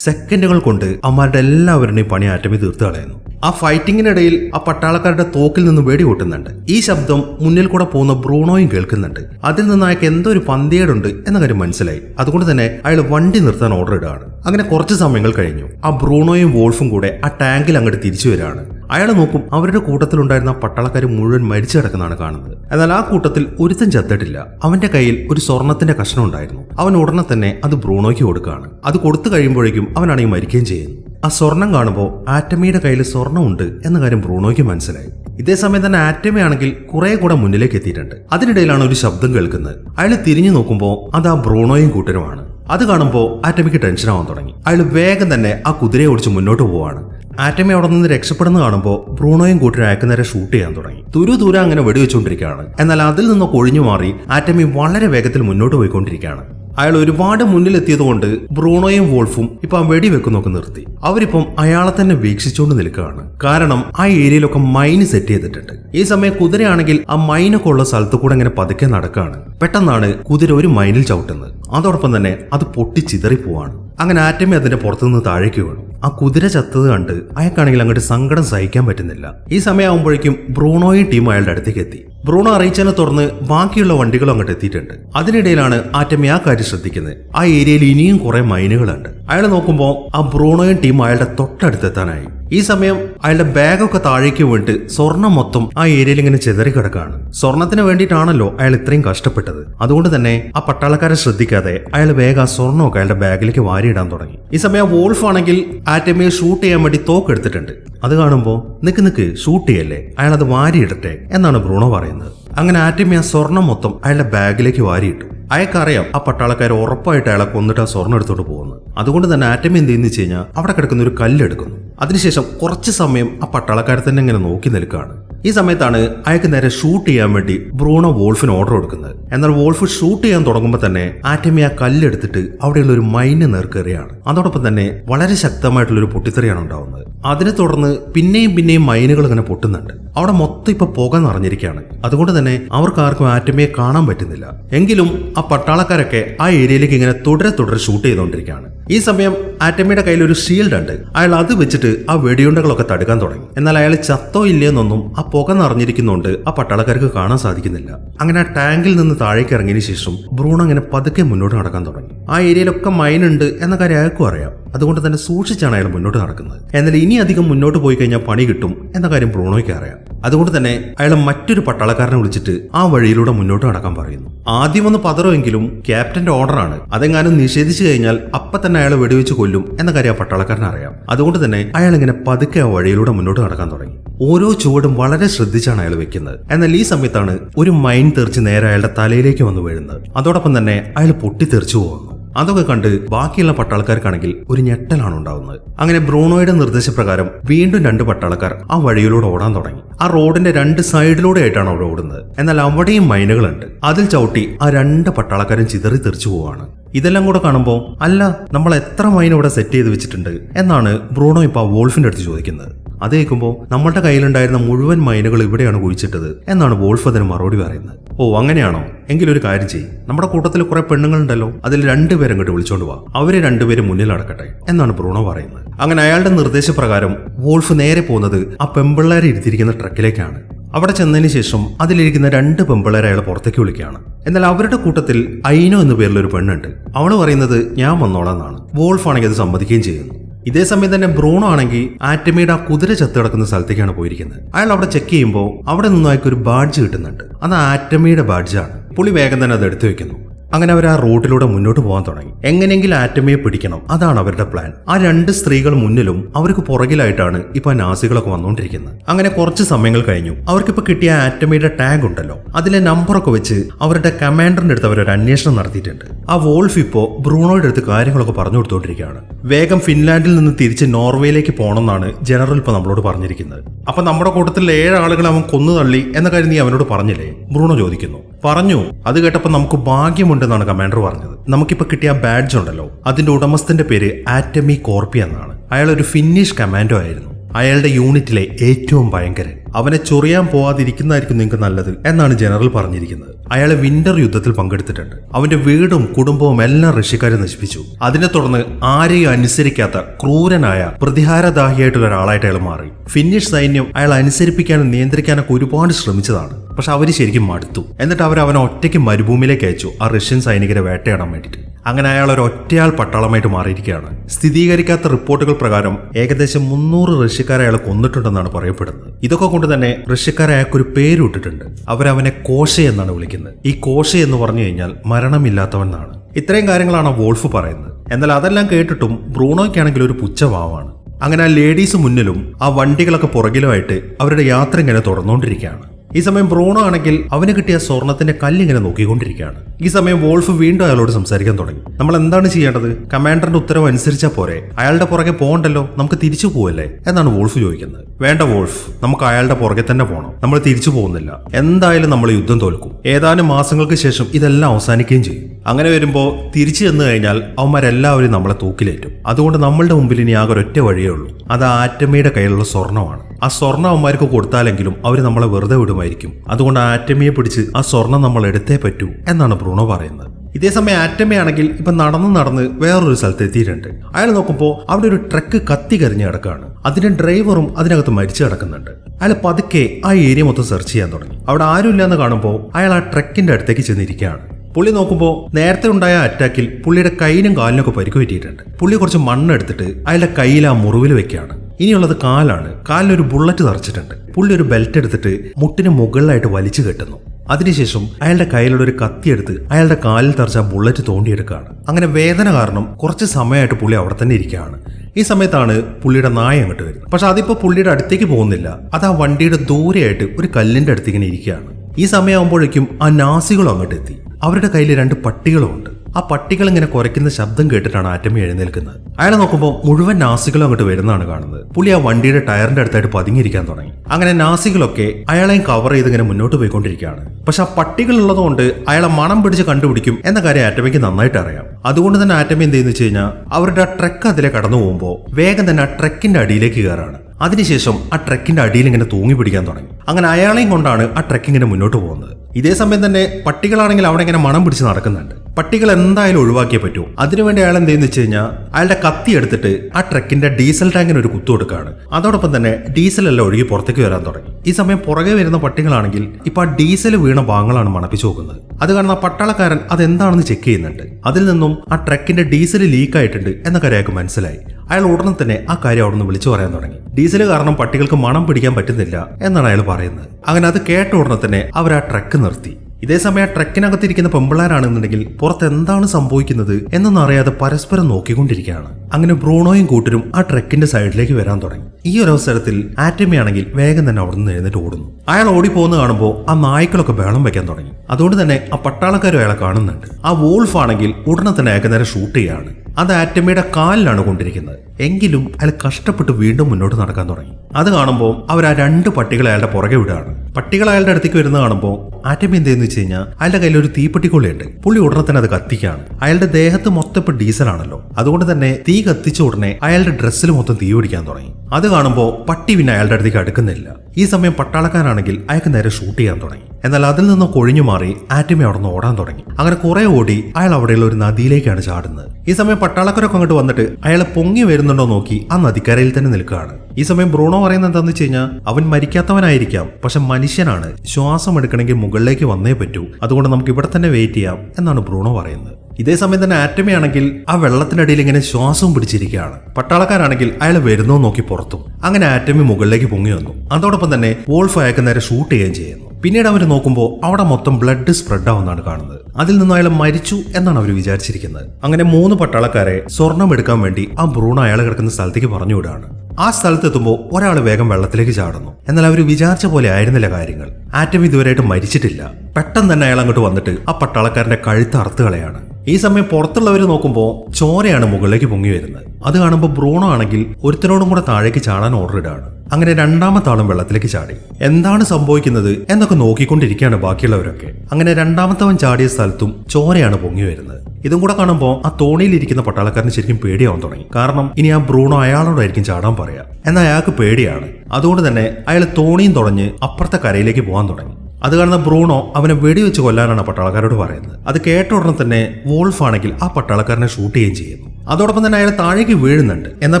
സെക്കൻഡുകൾ കൊണ്ട് അമ്മാരുടെ എല്ലാവരുടെയും പണി ആറ്റമി തീർത്ത് കളയുന്നു. ആ ഫൈറ്റിങ്ങിനിടയിൽ ആ പട്ടാളക്കാരുടെ തോക്കിൽ നിന്ന് വെടി പൊട്ടുന്നുണ്ട് ഈ ശബ്ദം മുന്നിൽ കൂടെ പോകുന്ന ബ്രൂണോയും കേൾക്കുന്നുണ്ട്. അതിൽ നിന്ന് അയാൾക്ക് എന്തോ ഒരു പന്തിയേടുണ്ട് എന്ന കാര്യം മനസ്സിലായി. അതുകൊണ്ട് തന്നെ അയാൾ വണ്ടി നിർത്താൻ ഓർഡർ ഇടുകയാണ്. അങ്ങനെ കുറച്ച് സമയങ്ങൾ കഴിഞ്ഞു. ആ ബ്രൂണോയും വോൾഫും കൂടെ ആ ടാങ്കിൽ അങ്ങോട്ട് തിരിച്ചു വരികയാണ്. അയാൾ നോക്കും അവരുടെ കൂട്ടത്തിലുണ്ടായിരുന്ന പട്ടാളക്കാർ മുഴുവൻ മരിച്ചു കിടക്കുന്നതാണ് കാണുന്നത്. എന്നാൽ ആ കൂട്ടത്തിൽ ഒരുത്തൻ ചത്തിട്ടില്ല. അവന്റെ കയ്യിൽ ഒരു സ്വർണത്തിന്റെ കഷ്ണം ഉണ്ടായിരുന്നു. അവൻ ഉടനെ തന്നെ അത് ബ്രൂണോയ്ക്ക് കൊടുക്കുകയാണ്. അത് കൊടുത്തു കഴിയുമ്പോഴേക്കും അവനാണെങ്കിൽ മരിക്കുകയും ചെയ്യുന്നു ആ സ്വർണം കാണുമ്പോൾ ആറ്റമിയുടെ കയ്യിൽ സ്വർണമുണ്ട് എന്ന കാര്യം ബ്രൂണോയ്ക്ക് മനസ്സിലായി. ഇതേ സമയം തന്നെ ആറ്റമി ആണെങ്കിൽ കുറെ കൂടെ മുന്നിലേക്ക് എത്തിയിട്ടുണ്ട്. അതിനിടയിലാണ് ഒരു ശബ്ദം കേൾക്കുന്നത്. അയാൾ തിരിഞ്ഞു നോക്കുമ്പോൾ അത് ആ ബ്രൂണോയും കൂട്ടരുമാണ്. അത് കാണുമ്പോൾ ആറ്റമിക്ക് ടെൻഷൻ ആവാൻ തുടങ്ങി. അയാൾ വേഗം തന്നെ ആ കുതിരയെ ഓടിച്ച് മുന്നോട്ട് പോവാണ്. ആറ്റമി അവിടെ നിന്ന് രക്ഷപ്പെടുന്ന കാണുമ്പോൾ ബ്രൂണോയും കൂട്ടി അയക്കുന്നേരെ ഷൂട്ട് ചെയ്യാൻ തുടങ്ങി. തുരു ദൂരം അങ്ങനെ വെടിവെച്ചുകൊണ്ടിരിക്കുകയാണ്. എന്നാൽ അതിൽ നിന്ന് ഒഴിഞ്ഞു മാറി ആറ്റമി വളരെ വേഗത്തിൽ മുന്നോട്ട് പോയിക്കൊണ്ടിരിക്കുകയാണ്. അയാൾ ഒരുപാട് മുന്നിലെത്തിയതുകൊണ്ട് ബ്രൂണോയും വോൾഫും ഇപ്പൊ വെടിവെക്കുന്നൊക്കെ നിർത്തി. അവരിപ്പം അയാളെ തന്നെ വീക്ഷിച്ചുകൊണ്ട് നിൽക്കുകയാണ്. കാരണം ആ ഏരിയയിലൊക്കെ മൈന് സെറ്റ് ചെയ്തിട്ടുണ്ട്. ഈ സമയം കുതിരയാണെങ്കിൽ ആ മൈനൊക്കെ ഉള്ള സ്ഥലത്ത് കൂടെ ഇങ്ങനെ പതുക്കെ നടക്കുകയാണ്. പെട്ടെന്നാണ് കുതിര ഒരു മൈനിൽ ചവിട്ടുന്നത്. അതോടൊപ്പം തന്നെ അത് പൊട്ടിച്ചിതറി പോവാണ് അങ്ങനെ ആറ്റമി അതിന്റെ പുറത്തുനിന്ന് താഴേക്ക് വീണു. ആ കുതിര ചത്തത് കണ്ട് അയാൾക്കാണെങ്കിൽ അങ്ങോട്ട് സങ്കടം സഹിക്കാൻ പറ്റുന്നില്ല. ഈ സമയമാകുമ്പോഴേക്കും ബ്രൂണോയും ടീം അയാളുടെ അടുത്തേക്ക് എത്തി. ബ്രൂണോ അറിയിച്ചതിനെ തുടർന്ന് ബാക്കിയുള്ള വണ്ടികളും അങ്ങോട്ട് എത്തിയിട്ടുണ്ട്. അതിനിടയിലാണ് ആറ്റമി ആ കാര്യം ശ്രദ്ധിക്കുന്നത്. ആ ഏരിയയിൽ ഇനിയും കുറെ മൈനുകളുണ്ട്. അയാൾ നോക്കുമ്പോൾ ആ ബ്രൂണോയും ടീം അയാളുടെ തൊട്ടടുത്തെത്താനായി. ഈ സമയം അയാളുടെ ബാഗൊക്കെ താഴേക്ക് വീണിട്ട് സ്വർണം മൊത്തം ആ ഏരിയയിൽ ഇങ്ങനെ ചെതറി കിടക്കാണ്. സ്വർണത്തിന് വേണ്ടിയിട്ടാണല്ലോ അയാൾ ഇത്രയും കഷ്ടപ്പെട്ടത്. അതുകൊണ്ട് തന്നെ ആ പട്ടാളക്കാരെ ശ്രദ്ധിക്കാതെ അയാൾ വേഗം ആ സ്വർണമൊക്കെ അയാളുടെ ബാഗിലേക്ക് വാരിയിടാൻ തുടങ്ങി. ഈ സമയം വോൾഫ് ആണെങ്കിൽ ആറ്റമിയെ ഷൂട്ട് ചെയ്യാൻ വേണ്ടി തോക്ക് എടുത്തിട്ടുണ്ട്. അത് കാണുമ്പോൾ നിക്ക് നിക്ക് ഷൂട്ട് ചെയ്യല്ലേ? അയാൾ അത് വാരിയിടട്ടെ എന്നാണ് ബ്രൂണോ പറയുന്നത്. അങ്ങനെ ആറ്റമി ആ സ്വർണം മൊത്തം അയാളുടെ ബാഗിലേക്ക് വാരിയിട്ടു. അയാൾക്കറിയാം ആ പട്ടാളക്കാർ ഉറപ്പായിട്ട് അയാളെ കൊന്നിട്ട് ആ സ്വർണം എടുത്തോട്ട് പോകുന്നത് അതുകൊണ്ട് തന്നെ ആറ്റമി എന്ത് ചെയ്യുന്നു വെച്ച് കഴിഞ്ഞാൽ അവിടെ കിടക്കുന്ന ഒരു കല്ലെടുക്കുന്നു. അതിനുശേഷം കുറച്ച് സമയം ആ പട്ടാളക്കാരെ തന്നെ ഇങ്ങനെ നോക്കി നിൽക്കുകയാണ്. ഈ സമയത്താണ് അയാൾക്ക് നേരെ ഷൂട്ട് ചെയ്യാൻ വേണ്ടി ബ്രൂണോ വോൾഫിന് ഓർഡർ കൊടുക്കുന്നത്. എന്നാൽ വോൾഫ് ഷൂട്ട് ചെയ്യാൻ തുടങ്ങുമ്പോൾ തന്നെ ആറ്റമി ആ കല്ലെടുത്തിട്ട് അവിടെയുള്ള ഒരു മൈന് നേർക്കേറിയാണ്. അതോടൊപ്പം തന്നെ വളരെ ശക്തമായിട്ടുള്ള ഒരു പൊട്ടിത്തെറിയാണ് ഉണ്ടാവുന്നത്. അതിനെ തുടർന്ന് പിന്നെയും പിന്നെയും മൈനുകൾ ഇങ്ങനെ പൊട്ടുന്നുണ്ട്. അവിടെ മൊത്തം ഇപ്പൊ പുക നിറഞ്ഞിരിക്കുകയാണ്. അതുകൊണ്ട് തന്നെ അവർക്ക് ആർക്കും ആറ്റമിയെ കാണാൻ പറ്റുന്നില്ല. എങ്കിലും ആ പട്ടാളക്കാരൊക്കെ ആ ഏരിയയിലേക്ക് ഇങ്ങനെ തുടരെ തുടരെ ഷൂട്ട് ചെയ്തുകൊണ്ടിരിക്കുകയാണ്. ഈ സമയം ആറ്റമിയുടെ കയ്യിൽ ഒരു ഷീൽഡ് ഉണ്ട്. അയാൾ അത് വെച്ചിട്ട് ആ വെടിയുണ്ടകളൊക്കെ തടുക്കാൻ തുടങ്ങി. എന്നാൽ അയാൾ ചത്തോ ഇല്ലയെന്നൊന്നും ആ പുക നിറഞ്ഞിരിക്കുന്നുണ്ട്. ആ പട്ടാളക്കാർക്ക് കാണാൻ സാധിക്കുന്നില്ല. അങ്ങനെ ആ ടാങ്കിൽ നിന്ന് താഴേക്ക് ഇറങ്ങിയതിനു ശേഷം ബ്രൂൺ അങ്ങനെ പതുക്കെ മുന്നോട്ട് നടക്കാൻ തുടങ്ങി. ആ ഏരിയയിലൊക്കെ മൈനുണ്ട് എന്ന കാര്യം അയാൾക്കും അറിയാം. അതുകൊണ്ട് തന്നെ സൂക്ഷിച്ചാണ് അയാൾ മുന്നോട്ട് നടക്കുന്നത്. എന്നാൽ ഇനി അധികം മുന്നോട്ട് പോയി കഴിഞ്ഞാൽ പണി കിട്ടും എന്ന കാര്യം ബ്രൂണോയ്ക്ക് അറിയാം. അതുകൊണ്ട് തന്നെ അയാൾ മറ്റൊരു പട്ടാളക്കാരനെ വിളിച്ചിട്ട് ആ വഴിയിലൂടെ മുന്നോട്ട് നടക്കാൻ പറയുന്നു. ആദ്യം ഒന്ന് പതറുമെങ്കിലും ക്യാപ്റ്റന്റെ ഓർഡറാണ്. അതെങ്ങാനും നിഷേധിച്ചു കഴിഞ്ഞാൽ അപ്പ തന്നെ അയാളെ വെടിവെച്ച് കൊല്ലും എന്ന കാര്യം ആ പട്ടാളക്കാരൻ അറിയാം. അതുകൊണ്ട് തന്നെ അയാൾ ഇങ്ങനെ പതുക്കെ ആ വഴിയിലൂടെ മുന്നോട്ട് നടക്കാൻ തുടങ്ങി. ഓരോ ചുവടും വളരെ ശ്രദ്ധിച്ചാണ് അയാൾ വെക്കുന്നത്. എന്നാൽ ഈ സമയത്താണ് ഒരു മൈൻ തെറിച്ച് നേരെ അയാളുടെ തലയിലേക്ക് വന്ന് വീഴുന്നത്. അതോടൊപ്പം തന്നെ അയാൾ പൊട്ടിത്തെറിച്ചു പോകുന്നു അതൊക്കെ കണ്ട് ബാക്കിയുള്ള പട്ടാളക്കാർക്കാണെങ്കിൽ ഒരു ഞെട്ടലാണ് ഉണ്ടാവുന്നത്. അങ്ങനെ ബ്രൂണോയുടെ നിർദ്ദേശപ്രകാരം വീണ്ടും രണ്ട് പട്ടാളക്കാർ ആ വഴിയിലൂടെ ഓടാൻ തുടങ്ങി. ആ റോഡിന്റെ രണ്ട് സൈഡിലൂടെ ആയിട്ടാണ് അവിടെ ഓടുന്നത്. എന്നാൽ അവിടെയും മൈനുകളുണ്ട്. അതിൽ ചവിട്ടി ആ രണ്ട് പട്ടാളക്കാരും ചിതറി തെറിച്ചു പോവാണ്. ഇതെല്ലാം കൂടെ കാണുമ്പോൾ അല്ല നമ്മൾ എത്ര മൈൻ ഇവിടെ സെറ്റ് ചെയ്ത് വെച്ചിട്ടുണ്ട് എന്നാണ് ബ്രൂണോ ഇപ്പൊ ആ വോൾഫിന്റെ അടുത്ത് ചോദിക്കുന്നത്. അത് കേൾക്കുമ്പോൾ നമ്മളുടെ കയ്യിലുണ്ടായിരുന്ന മുഴുവൻ മൈനുകൾ ഇവിടെയാണ് കുഴിച്ചിട്ടത് എന്നാണ് വോൾഫ് അതിന് മറുപടി പറയുന്നത്. ഓ അങ്ങനെയാണോ? എങ്കിലൊരു കാര്യം ചെയ്യും. നമ്മുടെ കൂട്ടത്തിൽ കുറെ പെണ്ണുങ്ങളുണ്ടല്ലോ അതിൽ രണ്ടുപേരും ഇങ്ങോട്ട് വിളിച്ചോണ്ട് പോവാ അവർ രണ്ടുപേരും മുന്നിൽ അടക്കട്ടെ എന്നാണ് ബ്രൂണോ പറയുന്നത്. അങ്ങനെ അയാളുടെ നിർദ്ദേശപ്രകാരം വോൾഫ് നേരെ പോകുന്നത് ആ പെമ്പിള്ളേരെ ഇരുത്തിയിരിക്കുന്ന ട്രക്കിലേക്കാണ്. അവിടെ ചെന്നതിന് ശേഷം അതിലിരിക്കുന്ന രണ്ട് പെമ്പിളരെ അയാൾ പുറത്തേക്ക് വിളിക്കുകയാണ്. എന്നാൽ അവരുടെ കൂട്ടത്തിൽ ഐനോ എന്ന പേരിൽ ഒരു പെണ്ണുണ്ട്. അവൾ പറയുന്നത് ഞാൻ വന്നോളാം എന്നാണ്. വോൾഫ് ആണെങ്കിൽ അത് സമ്മതിക്കുകയും ചെയ്യുന്നു. ഇതേ സമയം തന്നെ ബ്രൂണോ ആണെങ്കിൽ ആറ്റമിയുടെ ആ കുതിര ചത്ത് കിടക്കുന്ന സ്ഥലത്തേക്കാണ് പോയിരിക്കുന്നത്. അയാൾ അവിടെ ചെക്ക് ചെയ്യുമ്പോൾ അവിടെ നിന്നും അയാൾക്ക് ഒരു ബാഡ്ജ് കിട്ടുന്നുണ്ട്. അത് ആറ്റമിയുടെ ബാഡ്ജാണ്. പുളി വേഗം തന്നെ അത് എടുത്തു വെക്കുന്നു. അങ്ങനെ അവർ ആ റോഡിലൂടെ മുന്നോട്ട് പോകാൻ തുടങ്ങി. എങ്ങനെയെങ്കിലും ആറ്റമയെ പിടിക്കണം അതാണ് അവരുടെ പ്ലാൻ ആ രണ്ട് സ്ത്രീകൾ മുന്നിലും അവർക്ക് പുറകിലായിട്ടാണ് ഇപ്പൊ നാസികളൊക്കെ വന്നുകൊണ്ടിരിക്കുന്നത്. അങ്ങനെ കുറച്ച് സമയങ്ങൾ കഴിഞ്ഞു. അവർക്കിപ്പോ കിട്ടിയ ആറ്റമയുടെ ടാഗ് ഉണ്ടല്ലോ. അതിലെ നമ്പറൊക്കെ വെച്ച് അവരുടെ കമാൻഡറിന്റെ അടുത്ത് അവരൊരു അന്വേഷണം നടത്തിയിട്ടുണ്ട്. ആ വോൾഫ് ഇപ്പോ ബ്രൂണോയുടെ അടുത്ത് കാര്യങ്ങളൊക്കെ പറഞ്ഞു കൊടുത്തുകൊണ്ടിരിക്കുകയാണ് വേഗം ഫിൻലാൻഡിൽ നിന്ന് തിരിച്ച് നോർവേയിലേക്ക് പോകണമെന്നാണ് ജനറൽ ഇപ്പൊ നമ്മളോട് പറഞ്ഞിരിക്കുന്നത്. അപ്പൊ നമ്മുടെ കൂട്ടത്തിൽ ഏഴ് ആളുകളെ അവൻ കൊന്നു തള്ളി എന്ന കാര്യം നീ അവനോട് പറഞ്ഞില്ലേ? ബ്രൂണോ ചോദിക്കുന്നു. പറഞ്ഞു. അത് കേട്ടപ്പോൾ നമുക്ക് ഭാഗ്യമുണ്ടെന്നാണ് കമാൻഡർ പറഞ്ഞത്. നമുക്കിപ്പോ കിട്ടിയ ബാഡ്ജ് ഉണ്ടല്ലോ. അതിന്റെ ഉടമസ്ഥന്റെ പേര് ആറ്റമി കോർപ്പി എന്നാണ്. അയാൾ ഒരു ഫിന്നിഷ് കമാൻഡോ ആയിരുന്നു. അയാളുടെ യൂണിറ്റിലെ ഏറ്റവും ഭയങ്കരൻ. അവനെ ചൊറിയാൻ പോവാതിരിക്കുന്നതായിരിക്കും നിങ്ങൾക്ക് നല്ലത് എന്നാണ് ജനറൽ പറഞ്ഞിരിക്കുന്നത്. അയാൾ വിന്റർ യുദ്ധത്തിൽ പങ്കെടുത്തിട്ടുണ്ട്. അവന്റെ വീടും കുടുംബവും എല്ലാം റഷ്യക്കാരെ നശിപ്പിച്ചു. അതിനെ തുടർന്ന് ആരെയും അനുസരിക്കാത്ത ക്രൂരനായ പ്രതിഹാരദാഹിയായിട്ടുള്ള ഒരാളായിട്ട് അയാൾ മാറി. ഫിന്നിഷ് സൈന്യം അയാൾ അനുസരിപ്പിക്കാനും നിയന്ത്രിക്കാനൊക്കെ ഒരുപാട് ശ്രമിച്ചതാണ്. പക്ഷെ അവർ ശരിക്കും മടുത്തു. എന്നിട്ട് അവർ അവനെ ഒറ്റയ്ക്ക് മരുഭൂമിയിലേക്ക് അയച്ചു. ആ റഷ്യൻ സൈനികരെ വേട്ടയാടാൻ വേണ്ടിയിട്ട്. അങ്ങനെ അയാൾ ഒരു ഒറ്റയാൾ പട്ടാളമായിട്ട് മാറിയിരിക്കുകയാണ്. സ്ഥിരീകരിക്കാത്ത റിപ്പോർട്ടുകൾ പ്രകാരം ഏകദേശം മുന്നൂറ് റഷ്യക്കാരെ അയാൾ കൊന്നിട്ടുണ്ടെന്നാണ് പറയപ്പെടുന്നത്. ഇതൊക്കെ കൊണ്ട് തന്നെ റഷ്യക്കാരെ അയാൾക്കൊരു പേരിട്ടിട്ടുണ്ട് അവരവനെ കോശ എന്നാണ് വിളിക്കുന്നത്. ഈ കോശ എന്ന് പറഞ്ഞു കഴിഞ്ഞാൽ മരണമില്ലാത്തവൻ എന്നാണ് ഇത്രയും കാര്യങ്ങളാണ് വോൾഫ് പറയുന്നത്. എന്നാൽ അതെല്ലാം കേട്ടിട്ടും ബ്രൂണോയ്ക്കാണെങ്കിൽ ഒരു പുച്ഛഭാവമാണ്. അങ്ങനെ ആ ലേഡീസ് മുന്നിലും ആ വണ്ടികളൊക്കെ പുറകിലുമായിട്ട് അവരുടെ യാത്ര ഇങ്ങനെ തുടർന്നുകൊണ്ടിരിക്കുകയാണ്. ഈ സമയം ബ്രോണോ ആണെങ്കിൽ അവന് കിട്ടിയ സ്വർണത്തിന്റെ കല്ലിങ്ങനെ നോക്കിക്കൊണ്ടിരിക്കുകയാണ്. ഈ സമയം വോൾഫ് വീണ്ടും അയാളോട് സംസാരിക്കാൻ തുടങ്ങി. നമ്മൾ എന്താണ് ചെയ്യേണ്ടത്? കമാൻഡറിന്റെ ഉത്തരവ് അനുസരിച്ചാ പോരെ. അയാളുടെ പുറകെ പോകണ്ടല്ലോ നമുക്ക് തിരിച്ചു പോവല്ലേ? എന്നാണ് വോൾഫ് ചോദിക്കുന്നത്. വേണ്ട വോൾഫ് നമുക്ക് അയാളുടെ പുറകെ തന്നെ പോകണം നമ്മൾ തിരിച്ചു പോകുന്നില്ല. എന്തായാലും നമ്മൾ യുദ്ധം തോൽക്കും. ഏതാനും മാസങ്ങൾക്ക് ശേഷം ഇതെല്ലാം അവസാനിക്കുകയും ചെയ്യും. അങ്ങനെ വരുമ്പോൾ തിരിച്ചു ചെന്ന് കഴിഞ്ഞാൽ അവന്മാരെല്ലാവരും നമ്മളെ തൂക്കിലേറ്റും. അതുകൊണ്ട് നമ്മളുടെ മുമ്പിൽ ഇനി ആകെ ഒരൊറ്റ വഴിയേ ഉള്ളൂ. അത് ആറ്റമ്മയുടെ കയ്യിലുള്ള സ്വർണമാണ് ആ സ്വർണം അവന്മാർക്ക് കൊടുത്താലെങ്കിലും അവർ നമ്മളെ വെറുതെ വിടുമായിരിക്കും അതുകൊണ്ട് ആറ്റമിയെ പിടിച്ച് ആ സ്വർണം നമ്മൾ എടുത്തേ പറ്റൂ എന്നാണ് ബ്രൂണോ പറയുന്നത്. ഇതേസമയം ആറ്റമയാണെങ്കിൽ ഇപ്പൊ നടന്ന് നടന്ന് വേറൊരു സ്ഥലത്ത് എത്തിയിട്ടുണ്ട്. അയാൾ നോക്കുമ്പോൾ അവിടെ ഒരു ട്രക്ക് കത്തി കരിഞ്ഞ് കിടക്കുകയാണ് അതിന്റെ ഡ്രൈവറും അതിനകത്ത് മരിച്ചു കിടക്കുന്നുണ്ട്. അയാൾ പതുക്കെ ആ ഏരിയ മൊത്തം സെർച്ച് ചെയ്യാൻ തുടങ്ങി. അവിടെ ആരുമില്ലാന്ന് കാണുമ്പോൾ അയാൾ ആ ട്രക്കിന്റെ അടുത്തേക്ക് ചെന്നിരിക്കുകയാണ്. പുള്ളി നോക്കുമ്പോൾ നേരത്തെ ഉണ്ടായ അറ്റാക്കിൽ പുള്ളിയുടെ കൈയിനും കാലിനൊക്കെ പരിക്ക് പറ്റിയിട്ടുണ്ട്. പുള്ളി കുറച്ച് മണ്ണെടുത്തിട്ട് അയാളുടെ കയ്യിൽ ആ മുറിവിൽ വെക്കുകയാണ്. ഇനിയുള്ളത് കാലാണ്. കാലിലൊരു ബുള്ളറ്റ് തറച്ചിട്ടുണ്ട്. പുള്ളി ഒരു ബെൽറ്റ് എടുത്തിട്ട് മുട്ടിന് മുകളിലായിട്ട് വലിച്ചു കെട്ടുന്നു. അതിനുശേഷം അയാളുടെ കയ്യിലുള്ള ഒരു കത്തിയെടുത്ത് അയാളുടെ കാലിൽ തറച്ച ബുള്ളറ്റ് തോണ്ടിയെടുക്കുകയാണ്. അങ്ങനെ വേദന കാരണം കുറച്ച് സമയമായിട്ട് പുള്ളി അവിടെ തന്നെ ഇരിക്കുകയാണ്. ഈ സമയത്താണ് പുള്ളിയുടെ നായ അങ്ങോട്ട് വരുന്നത്. പക്ഷെ അതിപ്പോ പുള്ളിയുടെ അടുത്തേക്ക് പോകുന്നില്ല. അത് ആ വണ്ടിയുടെ ദൂരെയായിട്ട് ഒരു കല്ലിന്റെ അടുത്ത് ഇങ്ങനെ ഇരിക്കുകയാണ്. ഈ സമയമാകുമ്പോഴേക്കും ആ നാസികളും അങ്ങോട്ട് എത്തി. അവരുടെ കയ്യിൽ രണ്ട് പട്ടികളും ഉണ്ട് ആ പട്ടികൾ ഇങ്ങനെ കുരയ്ക്കുന്ന ശബ്ദം കേട്ടിട്ടാണ് ആറ്റമി എഴുന്നേൽക്കുന്നത്. അയാളെ നോക്കുമ്പോൾ മുഴുവൻ നാസികളും അങ്ങോട്ട് വരുന്നതാണ് കാണുന്നത്. പുള്ളി ആ വണ്ടിയുടെ ടയറിന്റെ അടുത്തായിട്ട് പതുങ്ങിയിരിക്കാൻ തുടങ്ങി. അങ്ങനെ നാസികളൊക്കെ അയാളെയും കവർ ചെയ്ത് ഇങ്ങനെ മുന്നോട്ട് പോയിക്കൊണ്ടിരിക്കുകയാണ്. പക്ഷെ ആ പട്ടികൾ ഉള്ളതുകൊണ്ട് അയാളെ മണം പിടിച്ച് കണ്ടുപിടിക്കും എന്ന കാര്യം ആറ്റമിക്ക് നന്നായിട്ട് അറിയാം. അതുകൊണ്ട് തന്നെ ആറ്റമി എന്ത് ചെയ്യുന്നു വെച്ച് കഴിഞ്ഞാൽ അവരുടെ ആ ട്രക്ക് അതിലെ കടന്നു പോകുമ്പോൾ വേഗം തന്നെ ആ ട്രക്കിന്റെ അടിയിലേക്ക് കയറാണ്. അതിനുശേഷം ആ ട്രക്കിന്റെ അടിയിൽ ഇങ്ങനെ തൂങ്ങി പിടിക്കാൻ തുടങ്ങി. അങ്ങനെ അയാളെയും കൊണ്ടാണ് ആ ട്രക്കിങ്ങിനെ മുന്നോട്ട് പോകുന്നത്. ഇതേ സമയം തന്നെ പട്ടികളാണെങ്കിൽ അവിടെ ഇങ്ങനെ മണം പിടിച്ച് നടക്കുന്നുണ്ട്. പട്ടികൾ എന്തായാലും ഒഴിവാക്കിയേ പറ്റൂ. അതിനുവേണ്ടി അയാൾ എന്ത് ചെയ്യുന്ന വെച്ച് കഴിഞ്ഞാൽ അയാളുടെ കത്തി എടുത്തിട്ട് ആ ട്രക്കിന്റെ ഡീസൽ ടാങ്കിന് ഒരു കുത്തു കൊടുക്കുകയാണ് അതോടൊപ്പം തന്നെ ഡീസൽ എല്ലാം ഒഴുകി പുറത്തേക്ക് വരാൻ തുടങ്ങി. ഈ സമയം പുറകെ വരുന്ന പട്ടികളാണെങ്കിൽ ഇപ്പൊ ആ ഡീസൽ വീണ ഭാഗങ്ങളാണ് മണപ്പിച്ചു നോക്കുന്നത്. അത് കാരണം ആ പട്ടാളക്കാരൻ അതെന്താണെന്ന് ചെക്ക് ചെയ്യുന്നുണ്ട്. അതിൽ നിന്നും ആ ട്രക്കിന്റെ ഡീസൽ ലീക്ക് ആയിട്ടുണ്ട് എന്ന കാര്യം മനസ്സിലായി. അയാൾ ഉടനെ തന്നെ ആ കാര്യം അവിടെ നിന്ന് വിളിച്ചു പറയാൻ തുടങ്ങി. ഡീസൽ കാരണം പട്ടികൾക്ക് മണം പിടിക്കാൻ പറ്റുന്നില്ല എന്നാണ് അയാൾ പറയുന്നത്. അങ്ങനെ അത് കേട്ട ഉടനെ തന്നെ അവർ ആ ട്രക്ക് നിർത്തി. ഇതേ സമയം ട്രക്കിനകത്തിരിക്കുന്ന പെമ്പിളാരാണെന്നുണ്ടെങ്കിൽ പുറത്ത് എന്താണ് സംഭവിക്കുന്നത് എന്നൊന്നും അറിയാതെ പരസ്പരം നോക്കിക്കൊണ്ടിരിക്കുകയാണ്. അങ്ങനെ ബ്രൂണോയും കൂട്ടരും ആ ട്രക്കിന്റെ സൈഡിലേക്ക് വരാൻ തുടങ്ങി. ഈ ഒരു അവസരത്തിൽ ആറ്റമി ആണെങ്കിൽ വേഗം തന്നെ അവിടെ നിന്ന് എഴുന്നേറ്റ് ഓടുന്നു. അയാൾ ഓടിപ്പോകുന്ന കാണുമ്പോൾ ആ നായ്ക്കളൊക്കെ ബഹളം വെക്കാൻ തുടങ്ങി. അതുകൊണ്ട് തന്നെ ആ പട്ടാളക്കാരും അയാളെ കാണുന്നുണ്ട്. ആ വോൾഫ് ആണെങ്കിൽ ഉടനെ തന്നെ അയാൾക്ക് നേരെ ഷൂട്ട് ചെയ്യാണ്. അത് ആറ്റമ്മയുടെ കാലിലാണ് കൊണ്ടിരിക്കുന്നത്. എങ്കിലും അയാൾ കഷ്ടപ്പെട്ട് വീണ്ടും മുന്നോട്ട് നടക്കാൻ തുടങ്ങി. അത് കാണുമ്പോൾ അവർ ആ രണ്ട് പട്ടികളെ അയാളുടെ പുറകെ വിടുകയാണ്. പട്ടികൾ അയാളുടെ അടുത്തേക്ക് വരുന്നത് കാണുമ്പോൾ ആറ്റമ്മ എന്തെന്ന് വെച്ച് കഴിഞ്ഞാൽ അയാളുടെ കയ്യിൽ ഒരു തീപ്പെട്ടിക്കൊള്ളിയുണ്ട്. പുള്ളി ഉടനെ തന്നെ അത് കത്തിക്കുകയാണ്. അയാളുടെ ദേഹത്ത് മൊത്തം ഇപ്പം ഡീസലാണല്ലോ അതുകൊണ്ട് തന്നെ തീ കത്തിച്ച ഉടനെ അയാളുടെ ഡ്രസ്സിൽ മൊത്തം തീ പിടിക്കാൻ തുടങ്ങി. അത് കാണുമ്പോൾ പട്ടി പിന്നെ അയാളുടെ അടുത്തേക്ക് അടുക്കുന്നില്ല. ഈ സമയം പട്ടാളക്കാരാണെങ്കിൽ അയാൾക്ക് നേരെ ഷൂട്ട് ചെയ്യാൻ തുടങ്ങി. എന്നാൽ അതിൽ നിന്ന് കൊഴിഞ്ഞു മാറി ആറ്റമി അവിടെ നിന്ന് ഓടാൻ തുടങ്ങി. അങ്ങനെ കുറെ ഓടി അയാൾ അവിടെയുള്ള ഒരു നദിയിലേക്കാണ് ചാടുന്നത്. ഈ സമയം പട്ടാളക്കാരൊക്കെ അങ്ങോട്ട് വന്നിട്ട് അയാളെ പൊങ്ങി വരുന്നുണ്ടോ നോക്കി ആ നദിക്കരയിൽ തന്നെ നിൽക്കുകയാണ്. ഈ സമയം ബ്രൂണോ പറയുന്നത് എന്താണെന്ന് വെച്ച് കഴിഞ്ഞാൽ അവൻ മരിക്കാത്തവനായിരിക്കാം പക്ഷെ മനുഷ്യനാണ്. ശ്വാസം എടുക്കണമെങ്കിൽ മുകളിലേക്ക് വന്നേ പറ്റൂ. അതുകൊണ്ട് നമുക്ക് ഇവിടെ തന്നെ വെയിറ്റ് ചെയ്യാം എന്നാണ് ബ്രൂണോ പറയുന്നത്. ഇതേ സമയം തന്നെ ആറ്റമി ആണെങ്കിൽ ആ വെള്ളത്തിനടിയിൽ ഇങ്ങനെ ശ്വാസവും പിടിച്ചിരിക്കുകയാണ്. പട്ടാളക്കാരാണെങ്കിൽ അയാൾ വരുന്നോ നോക്കി പുറത്തും. അങ്ങനെ ആറ്റമി മുകളിലേക്ക് പൊങ്ങി വന്നു. അതോടൊപ്പം തന്നെ വോൾഫ് അയാൾക്ക് നേരെ ഷൂട്ട് ചെയ്യുകയും ചെയ്യുന്നു. പിന്നീട് അവർ നോക്കുമ്പോൾ അവിടെ മൊത്തം ബ്ലഡ് സ്പ്രെഡ് ആവുന്നതാണ് കാണുന്നത്. അതിൽ നിന്ന് അയാൾ മരിച്ചു എന്നാണ് അവർ വിചാരിച്ചിരിക്കുന്നത്. അങ്ങനെ മൂന്ന് പട്ടാളക്കാരെ സ്വർണം എടുക്കാൻ വേണ്ടി ആ ബ്രൂണ അയാൾ കിടക്കുന്ന സ്ഥലത്തേക്ക് പറഞ്ഞു വിടുകയാണ് ആ സ്ഥലത്തെത്തുമ്പോൾ ഒരാൾ വേഗം വെള്ളത്തിലേക്ക് ചാടുന്നു. എന്നാൽ അവർ വിചാരിച്ച പോലെ ആയിരുന്നില്ല കാര്യങ്ങൾ. ആറ്റം ഇതുവരെയായിട്ട് മരിച്ചിട്ടില്ല. പെട്ടെന്ന് തന്നെ അയാൾ അങ്ങോട്ട് വന്നിട്ട് ആ പട്ടാളക്കാരന്റെ കഴുത്ത് അറുത്ത് കളയാണ്. ഈ സമയം പുറത്തുള്ളവർ നോക്കുമ്പോൾ ചോരയാണ് മുകളിലേക്ക് പൊങ്ങി വരുന്നത്. അത് കാണുമ്പോൾ ബ്രൂണോ ആണെങ്കിൽ ഒരുത്തനോടും കൂടെ താഴേക്ക് ചാടാൻ ഓർഡർ ഇടാണ്. അങ്ങനെ രണ്ടാമത്തെ ആളും വെള്ളത്തിലേക്ക് ചാടി. എന്താണ് സംഭവിക്കുന്നത് എന്നൊക്കെ നോക്കിക്കൊണ്ടിരിക്കുകയാണ് ബാക്കിയുള്ളവരൊക്കെ. അങ്ങനെ രണ്ടാമത്തവൻ ചാടിയ സ്ഥലത്തും ചോരയാണ് പൊങ്ങി വരുന്നത്. ഇതും കൂടെ കാണുമ്പോൾ ആ തോണിയിലിരിക്കുന്ന പട്ടാളക്കാരന് ശരിക്കും പേടിയാവാൻ തുടങ്ങി. കാരണം ഇനി ആ ബ്രൂണോ അയാളോടായിരിക്കും ചാടാൻ പറയാ. എന്നാൽ അയാൾക്ക് പേടിയാണ്. അതുകൊണ്ട് തന്നെ അയാൾ തോണിയും തുടഞ്ഞ് അപ്പുറത്തെ കരയിലേക്ക് പോകാൻ തുടങ്ങി. അത് കാണുന്ന ബ്രൂണോ അവനെ വെടിവെച്ച് കൊല്ലാനാണ് പട്ടാളക്കാരോട് പറയുന്നത്. അത് കേട്ട ഉടനെ തന്നെ വോൾഫ് ആണെങ്കിൽ ആ പട്ടാളക്കാരനെ ഷൂട്ട് ചെയ്യുകയും ചെയ്യുന്നു. അതോടൊപ്പം തന്നെ അയാൾ താഴേക്ക് വീഴുന്നുണ്ട്. എന്നാൽ